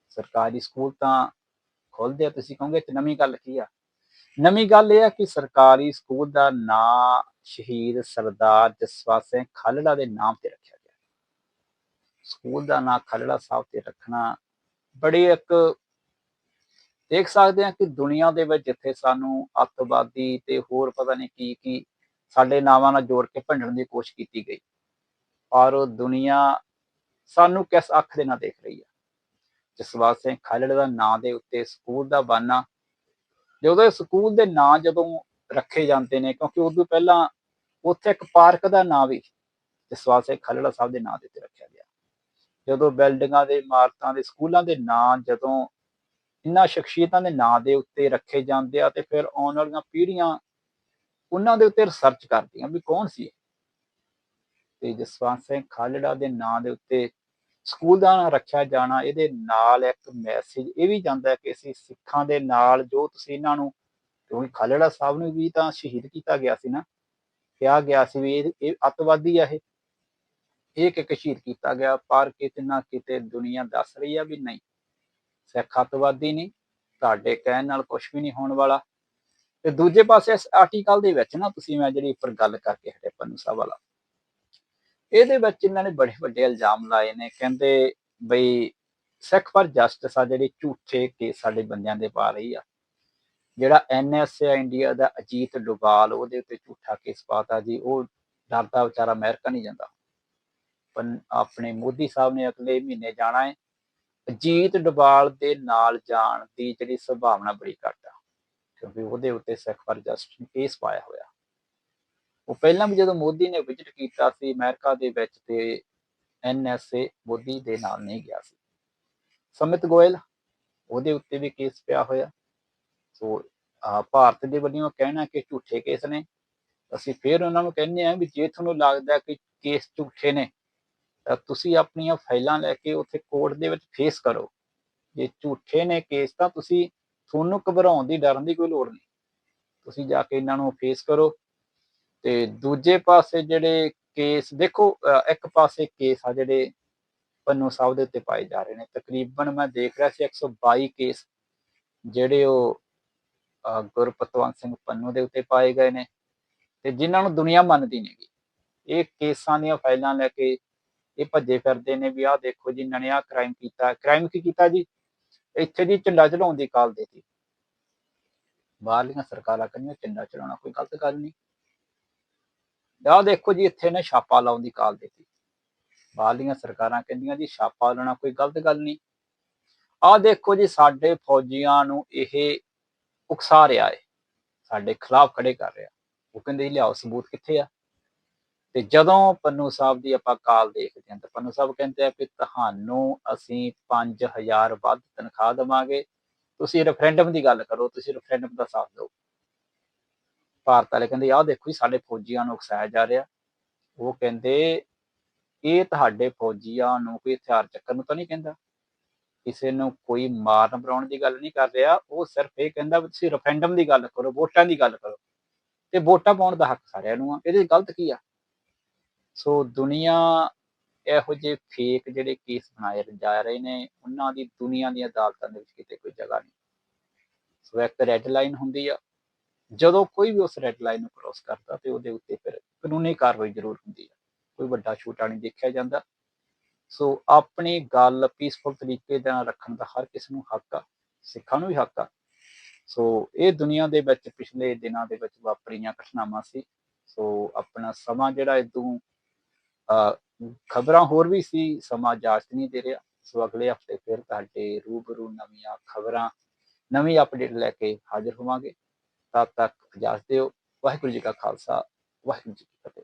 ਸਰਕਾਰੀ ਸਕੂਲ ਤਾਂ ਖੁੱਲਦੇ ਆ, ਤੁਸੀਂ ਕਹੋਗੇ, ਤੇ ਨਵੀਂ ਗੱਲ ਕੀ ਆ? ਨਵੀਂ ਗੱਲ ਇਹ ਆ ਕਿ ਸਰਕਾਰੀ ਸਕੂਲ ਦਾ ਨਾਂ ਸ਼ਹੀਦ ਸਰਦਾਰ ਜਸਵੰਤ ਸਿੰਘ ਖਾਲੜਾ ਦੇ ਨਾਮ ਤੇ ਰੱਖਿਆ ਗਿਆ। ਸਕੂਲ ਦਾ ਨਾਂ ਖਾਲੜਾ ਸਾਹਿਬ ਤੇ ਰੱਖਣਾ ਬੜੀ ਇੱਕ ਦੇਖ ਸਕਦੇ ਹਾਂ ਕਿ ਦੁਨੀਆ ਦੇ ਵਿੱਚ ਜਿੱਥੇ ਸਾਨੂੰ ਅੱਤਵਾਦੀ ਤੇ ਹੋਰ ਪਤਾ ਨਹੀਂ ਕੀ ਕੀ ਸਾਡੇ ਨਾਵਾਂ ਨਾਲ ਜੋੜ ਕੇ ਭੰਡਣ ਦੀ ਕੋਸ਼ਿਸ਼ ਕੀਤੀ ਗਈ। ਔਰ ਉਹ ਦੁਨੀਆ ਸਾਨੂੰ ਕਿਸ ਅੱਖ ਦੇ ਨਾਲ ਦੇਖ ਰਹੀ ਹੈ ਜਸਵਾਲ ਸਿੰਘ ਖਾਲੜ ਦਾ ਨਾਂ ਦੇ ਉੱਤੇ ਸਕੂਲ ਦਾ ਬਾਨਾ, ਜਦੋਂ ਇਹ ਸਕੂਲ ਦੇ ਨਾਂ ਜਦੋਂ ਰੱਖੇ ਜਾਂਦੇ ਨੇ, ਕਿਉਂਕਿ ਉਦੋਂ ਪਹਿਲਾਂ ਉੱਥੇ ਇੱਕ ਪਾਰਕ ਦਾ ਨਾਂ ਵੀ ਜਸਵੰਤ ਸਿੰਘ ਖਾਲੜਾ ਸਾਹਿਬ ਦੇ ਨਾਂ ਦੇ ਉੱਤੇ ਰੱਖਿਆ ਗਿਆ। ਜਦੋਂ ਬਿਲਡਿੰਗਾਂ ਦੇ, ਇਮਾਰਤਾਂ ਦੇ, ਸਕੂਲਾਂ ਦੇ ਨਾਂ ਜਦੋਂ ਇਨ੍ਹਾਂ ਸ਼ਖਸੀਅਤਾਂ ਦੇ ਨਾਂ ਦੇ ਉੱਤੇ ਰੱਖੇ ਜਾਂਦੇ ਆ ਤੇ ਫਿਰ ਆਉਣ ਵਾਲੀਆਂ ਪੀੜ੍ਹੀਆਂ ਉਹਨਾਂ ਦੇ ਉੱਤੇ ਰਿਸਰਚ ਕਰਦੀਆਂ ਵੀ ਕੌਣ ਸੀ ਤੇ ਜਸਵੰਤ ਸਿੰਘ ਖਾਲੜਾ ਦੇ ਨਾਂ ਦੇ ਉੱਤੇ ਸਕੂਲ ਦਾ ਨਾਂ ਰੱਖਿਆ ਜਾਣਾ, ਇਹਦੇ ਨਾਲ ਇੱਕ ਮੈਸੇਜ ਇਹ ਵੀ ਜਾਂਦਾ ਕਿ ਅਸੀਂ ਸਿੱਖਾਂ ਦੇ ਨਾਲ ਜੋ ਤੁਸੀਂ ਇਹਨਾਂ ਨੂੰ, ਕਿਉਂਕਿ ਖਾਲੜਾ ਸਾਹਿਬ ਨੂੰ ਵੀ ਤਾਂ ਸ਼ਹੀਦ ਕੀਤਾ ਗਿਆ ਸੀ ਨਾ ਕਿਹਾ ਗਿਆ ਸੀ ਵੀ ਇਹ ਇਹ ਅੱਤਵਾਦੀ ਆ ਇਹ। ਇਹ ਕਿ ਕਸ਼ੀਰ ਕੀਤਾ ਗਿਆ, ਪਰ ਕਿਤੇ ਨਾ ਕਿਤੇ ਦੁਨੀਆ ਦੱਸ ਰਹੀ ਆ ਵੀ ਨਹੀਂ। ਸਿੱਖ ਅੱਤਵਾਦੀ ਨਹੀਂ, ਤੁਹਾਡੇ ਕਹਿਣ ਨਾਲ ਕੁਝ ਵੀ ਨਹੀਂ ਹੋਣ ਵਾਲਾ। ਤੇ ਦੂਜੇ ਪਾਸੇ ਇਸ ਆਰਟੀਕਲ ਦੇ ਵਿੱਚ ਨਾ ਤੁਸੀਂ ਮੈਂ ਜਿਹੜੀ ਉੱਪਰ ਗੱਲ ਕਰਕੇ ਹਟੇ ਪੰਨੂ ਸਾਹਿਬ ਵਾਲਾ। ਇਹਦੇ ਵਿੱਚ ਇਹਨਾਂ ਨੇ ਬੜੇ ਵੱਡੇ ਇਲਜ਼ਾਮ ਲਾਏ ਨੇ, ਕਹਿੰਦੇ ਬਈ ਸਿੱਖ ਪਰ ਜਸਟਿਸ ਆ ਜਿਹੜੀ ਝੂਠੇ ਕੇਸ ਸਾਡੇ ਬੰਦਿਆਂ ਦੇ ਪਾ ਰਹੀ ਆ। ਜਿਹੜਾ ਐਨਐਸਏ ਇੰਡੀਆ ਦਾ ਅਜੀਤ ਡੋਬਾਲ ਉਹਦੇ ਉੱਤੇ ਝੂਠਾ ਕੇਸ ਪਾਤਾ ਜੀ, ਉਹ ਡਰਦਾ ਵਿਚਾਰਾ ਅਮਰੀਕਾ ਨਹੀਂ ਜਾਂਦਾ। ਪਰ ਆਪਣੇ ਮੋਦੀ ਸਾਹਿਬ ਨੇ ਅਗਲੇ ਮਹੀਨੇ ਜਾਣਾ ਹੈ। ਅਜੀਤ ਡੋਬਾਲ ਦੇ ਨਾਲ ਜਾਣ ਦੀ ਜਿਹੜੀ ਸੰਭਾਵਨਾ ਬੜੀ ਘੱਟ ਆ, ਕਿਉਂਕਿ ਉਹਦੇ ਉੱਤੇ ਸਿੱਖ ਪਰ ਜਸਟਿਸ ਕੇਸ ਪਾਇਆ ਹੋਇਆ। ਉਹ ਪਹਿਲਾਂ ਵੀ ਜਦੋਂ ਮੋਦੀ ਨੇ ਵਿਜ਼ਿਟ ਕੀਤਾ ਸੀ, ਅਮਰੀਕਾ ਦੇ ਵਿੱਚ ਤੇ ਐਨਐਸਏ ਮੋਦੀ ਦੇ ਨਾਲ ਨਹੀਂ ਗਿਆ ਸੀ। ਸਮਿਤ ਗੋਇਲ, ਉਹਦੇ ਉੱਤੇ ਵੀ ਕੇਸ ਪਿਆ ਹੋਇਆ। ਸੋ ਭਾਰਤ ਦੇ ਵੱਲੋਂ ਕਹਿਣਾ ਕਿ ਝੂਠੇ ਕੇਸ ਨੇ। ਅਸੀਂ ਫਿਰ ਉਹਨਾਂ ਨੂੰ ਕਹਿੰਦੇ ਆ ਵੀ ਜੇ ਤੁਹਾਨੂੰ ਲੱਗਦਾ ਕਿ ਕੇਸ ਝੂਠੇ ਨੇ, ਤਾਂ ਤੁਸੀਂ ਆਪਣੀਆਂ ਫਾਈਲਾਂ ਲੈ ਕੇ ਉੱਥੇ ਕੋਰਟ ਦੇ ਵਿੱਚ ਫੇਸ ਕਰੋ। ਜੇ ਝੂਠੇ ਨੇ ਕੇਸ, ਤਾਂ ਤੁਸੀਂ ਤੁਹਾਨੂੰ ਘਬਰਾਉਣ ਦੀ, ਡਰਨ ਦੀ ਕੋਈ ਲੋੜ ਨਹੀਂ। ਤੁਸੀਂ ਜਾ ਕੇ ਇਹਨਾਂ ਨੂੰ ਫੇਸ ਕਰੋ। ਤੇ ਦੂਜੇ ਪਾਸੇ ਜਿਹੜੇ ਕੇਸ, ਦੇਖੋ ਇੱਕ ਪਾਸੇ ਕੇਸ ਆ ਜਿਹੜੇ ਪੰਨੂ ਸਾਹਿਬ ਦੇ ਉੱਤੇ ਪਾਏ ਜਾ ਰਹੇ ਨੇ। ਤਕਰੀਬਨ ਮੈਂ ਦੇਖ ਰਿਹਾ ਸੀ 122 ਕੇਸ ਜਿਹੜੇ ਉਹ ਗੁਰਪਤਵੰਤ ਸਿੰਘ ਪੰਨੂ ਦੇ ਉੱਤੇ ਪਾਏ ਗਏ ਨੇ ਤੇ ਜਿਨ੍ਹਾਂ ਨੂੰ ਦੁਨੀਆ ਮੰਨਦੀ ਨਹੀਂਗੀ ਇਹ ਕੇਸਾਂ ਦੀਆਂ ਫਾਈਲਾਂ ਲੈ ਕੇ ਇਹ ਭੱਜੇ ਫਿਰਦੇ ਨੇ ਵੀ ਆਹ ਦੇਖੋ ਜੀ ਇਹਨਾਂ ਕ੍ਰਾਈਮ ਕੀਤਾ। ਕ੍ਰਾਈਮ ਕੀ ਕੀਤਾ ਜੀ? ਇੱਥੇ ਜੀ ਝੰਡਾ ਚੜਾਉਣ ਦੀ ਕਾਲ ਦੇਤੀ। ਬਾਹਰਲੀਆਂ ਸਰਕਾਰਾਂ ਕਹਿੰਦੀਆਂ ਝੰਡਾ ਚੜਾਉਣਾ ਕੋਈ ਗਲਤ ਗੱਲ ਨਹੀਂ। ਆਹ ਦੇਖੋ ਜੀ, ਇੱਥੇ ਨੇ ਛਾਪਾ ਲਾਉਣ ਦੀ ਕਾਲ ਦਿੱਤੀ। ਬਾਹਰਲੀਆਂ ਸਰਕਾਰਾਂ ਕਹਿੰਦੀਆਂ ਜੀ, ਛਾਪਾ ਲਾਉਣਾ ਕੋਈ ਗਲਤ ਗੱਲ ਨਹੀਂ। ਆਹ ਦੇਖੋ ਜੀ, ਸਾਡੇ ਫੌਜੀਆਂ ਨੂੰ ਇਹ ਉਕਸਾ ਰਿਹਾ ਹੈ ਸਾਡੇ ਖਿਲਾਫ ਖੜੇ ਕਰ ਰਿਹਾ। ਉਹ ਕਹਿੰਦੇ ਲਿਆਓ ਸਬੂਤ ਕਿੱਥੇ ਆ? ਤੇ ਜਦੋਂ ਪੰਨੂ ਸਾਹਿਬ ਦੀ ਆਪਾਂ ਕਾਲ ਦੇਖਦੇ ਹਾਂ, ਤਾਂ ਪੰਨੂ ਸਾਹਿਬ ਕਹਿੰਦੇ ਆ ਕਿ ਤੁਹਾਨੂੰ ਅਸੀਂ 5000 ਵੱਧ ਤਨਖਾਹ ਦੇਵਾਂਗੇ। ਤੁਸੀਂ ਰੈਫਰੈਂਡਮ ਦੀ ਗੱਲ ਕਰੋ, ਤੁਸੀਂ ਰੈਫਰੈਂਡਮ ਦਾ ਸਾਥ ਦਿਓ। ਭਾਰਤ ਵਾਲੇ ਕਹਿੰਦੇ, ਆਹ ਦੇਖੋ ਜੀ, ਸਾਡੇ ਫੌਜੀਆਂ ਨੂੰ ਉਕਸਾਇਆ ਜਾ ਰਿਹਾ। ਉਹ ਕਹਿੰਦੇ, ਇਹ ਤੁਹਾਡੇ ਫੌਜੀਆਂ ਨੂੰ ਕੋਈ ਹਥਿਆਰ ਚੱਕਣ ਨੂੰ ਤਾਂ ਨਹੀਂ ਕਹਿੰਦਾ। ਕਿਸੇ ਨੂੰ ਕੋਈ ਮਾਰਨ ਮਰਾਉਣ ਦੀ ਗੱਲ ਨਹੀਂ ਕਰ ਰਿਹਾ, ਉਹ ਸਿਰਫ ਇਹ ਕਹਿੰਦਾ ਵੀ ਤੁਸੀਂ ਰੈਫਰੈਂਡਮ ਦੀ ਗੱਲ ਕਰੋ, ਵੋਟਾਂ ਦੀ ਗੱਲ ਕਰੋ। ਤੇ ਵੋਟਾਂ ਪਾਉਣ ਦਾ ਹੱਕ ਸਾਰਿਆਂ ਨੂੰ ਆ, ਇਹਦੇ ਗਲਤ ਕੀ ਆ? ਸੋ ਦੁਨੀਆ ਇਹੋ ਜਿਹੇ ਫੇਕ ਜਿਹੜੇ ਕੇਸ ਬਣਾਏ ਜਾ ਰਹੇ ਨੇ, ਉਹਨਾਂ ਦੀ ਦੁਨੀਆ ਦੀਆਂ ਅਦਾਲਤਾਂ ਦੇ ਵਿੱਚ ਕਿਤੇ ਕੋਈ ਜਗ੍ਹਾ ਨਹੀਂ। ਸੋ ਇੱਕ ਰੈੱਡ ਲਾਈਨ ਹੁੰਦੀ ਆ। ਜਦੋਂ ਕੋਈ ਵੀ ਉਸ ਰੈੱਡ ਲਾਈਨ ਨੂੰ ਕ੍ਰੋਸ ਕਰਦਾ ਤੇ ਉਹਦੇ ਉੱਤੇ ਫਿਰ ਕਾਨੂੰਨੀ ਕਾਰਵਾਈ ਜ਼ਰੂਰ ਹੁੰਦੀ ਆ। ਕੋਈ ਵੱਡਾ ਛੋਟਾ ਨਹੀਂ ਦੇਖਿਆ ਜਾਂਦਾ। ਸੋ ਆਪਣੀ ਗੱਲ ਪੀਸਫੁਲ ਤਰੀਕੇ ਦੇ ਨਾਲ ਰੱਖਣ ਦਾ ਹਰ ਕਿਸੇ ਨੂੰ ਹੱਕ ਆ, ਸਿੱਖਾਂ ਨੂੰ ਵੀ ਹੱਕ ਆ। ਸੋ ਇਹ ਦੁਨੀਆ ਦੇ ਵਿੱਚ ਪਿਛਲੇ ਦਿਨਾਂ ਦੇ ਵਿੱਚ ਵਾਪਰੀਆਂ ਘਟਨਾਵਾਂ ਸੀ। ਸੋ ਆਪਣਾ ਸਮਾਂ ਜਿਹੜਾ ਇਦੋਂ ਖਬਰਾਂ ਹੋਰ ਵੀ ਸੀ, ਸਮਾਂ ਇਜਾਜ਼ਤ ਨਹੀਂ ਦੇ ਰਿਹਾ। ਸੋ ਅਗਲੇ ਹਫ਼ਤੇ ਫਿਰ ਤੁਹਾਡੇ ਰੂਬਰੂ ਨਵੀਆਂ ਖਬਰਾਂ, ਨਵੀਂ ਅਪਡੇਟ ਲੈ ਕੇ ਹਾਜ਼ਰ ਹੋਵਾਂਗੇ। ਤਦ ਤੱਕ ਇਜਾਜ਼ਤ ਦਿਓ ਵਾਹਿਗੁਰੂ ਜੀ ਕਾ ਖਾਲਸਾ, ਵਾਹਿਗੁਰੂ ਜੀ ਕੀ ਫਤਿਹ।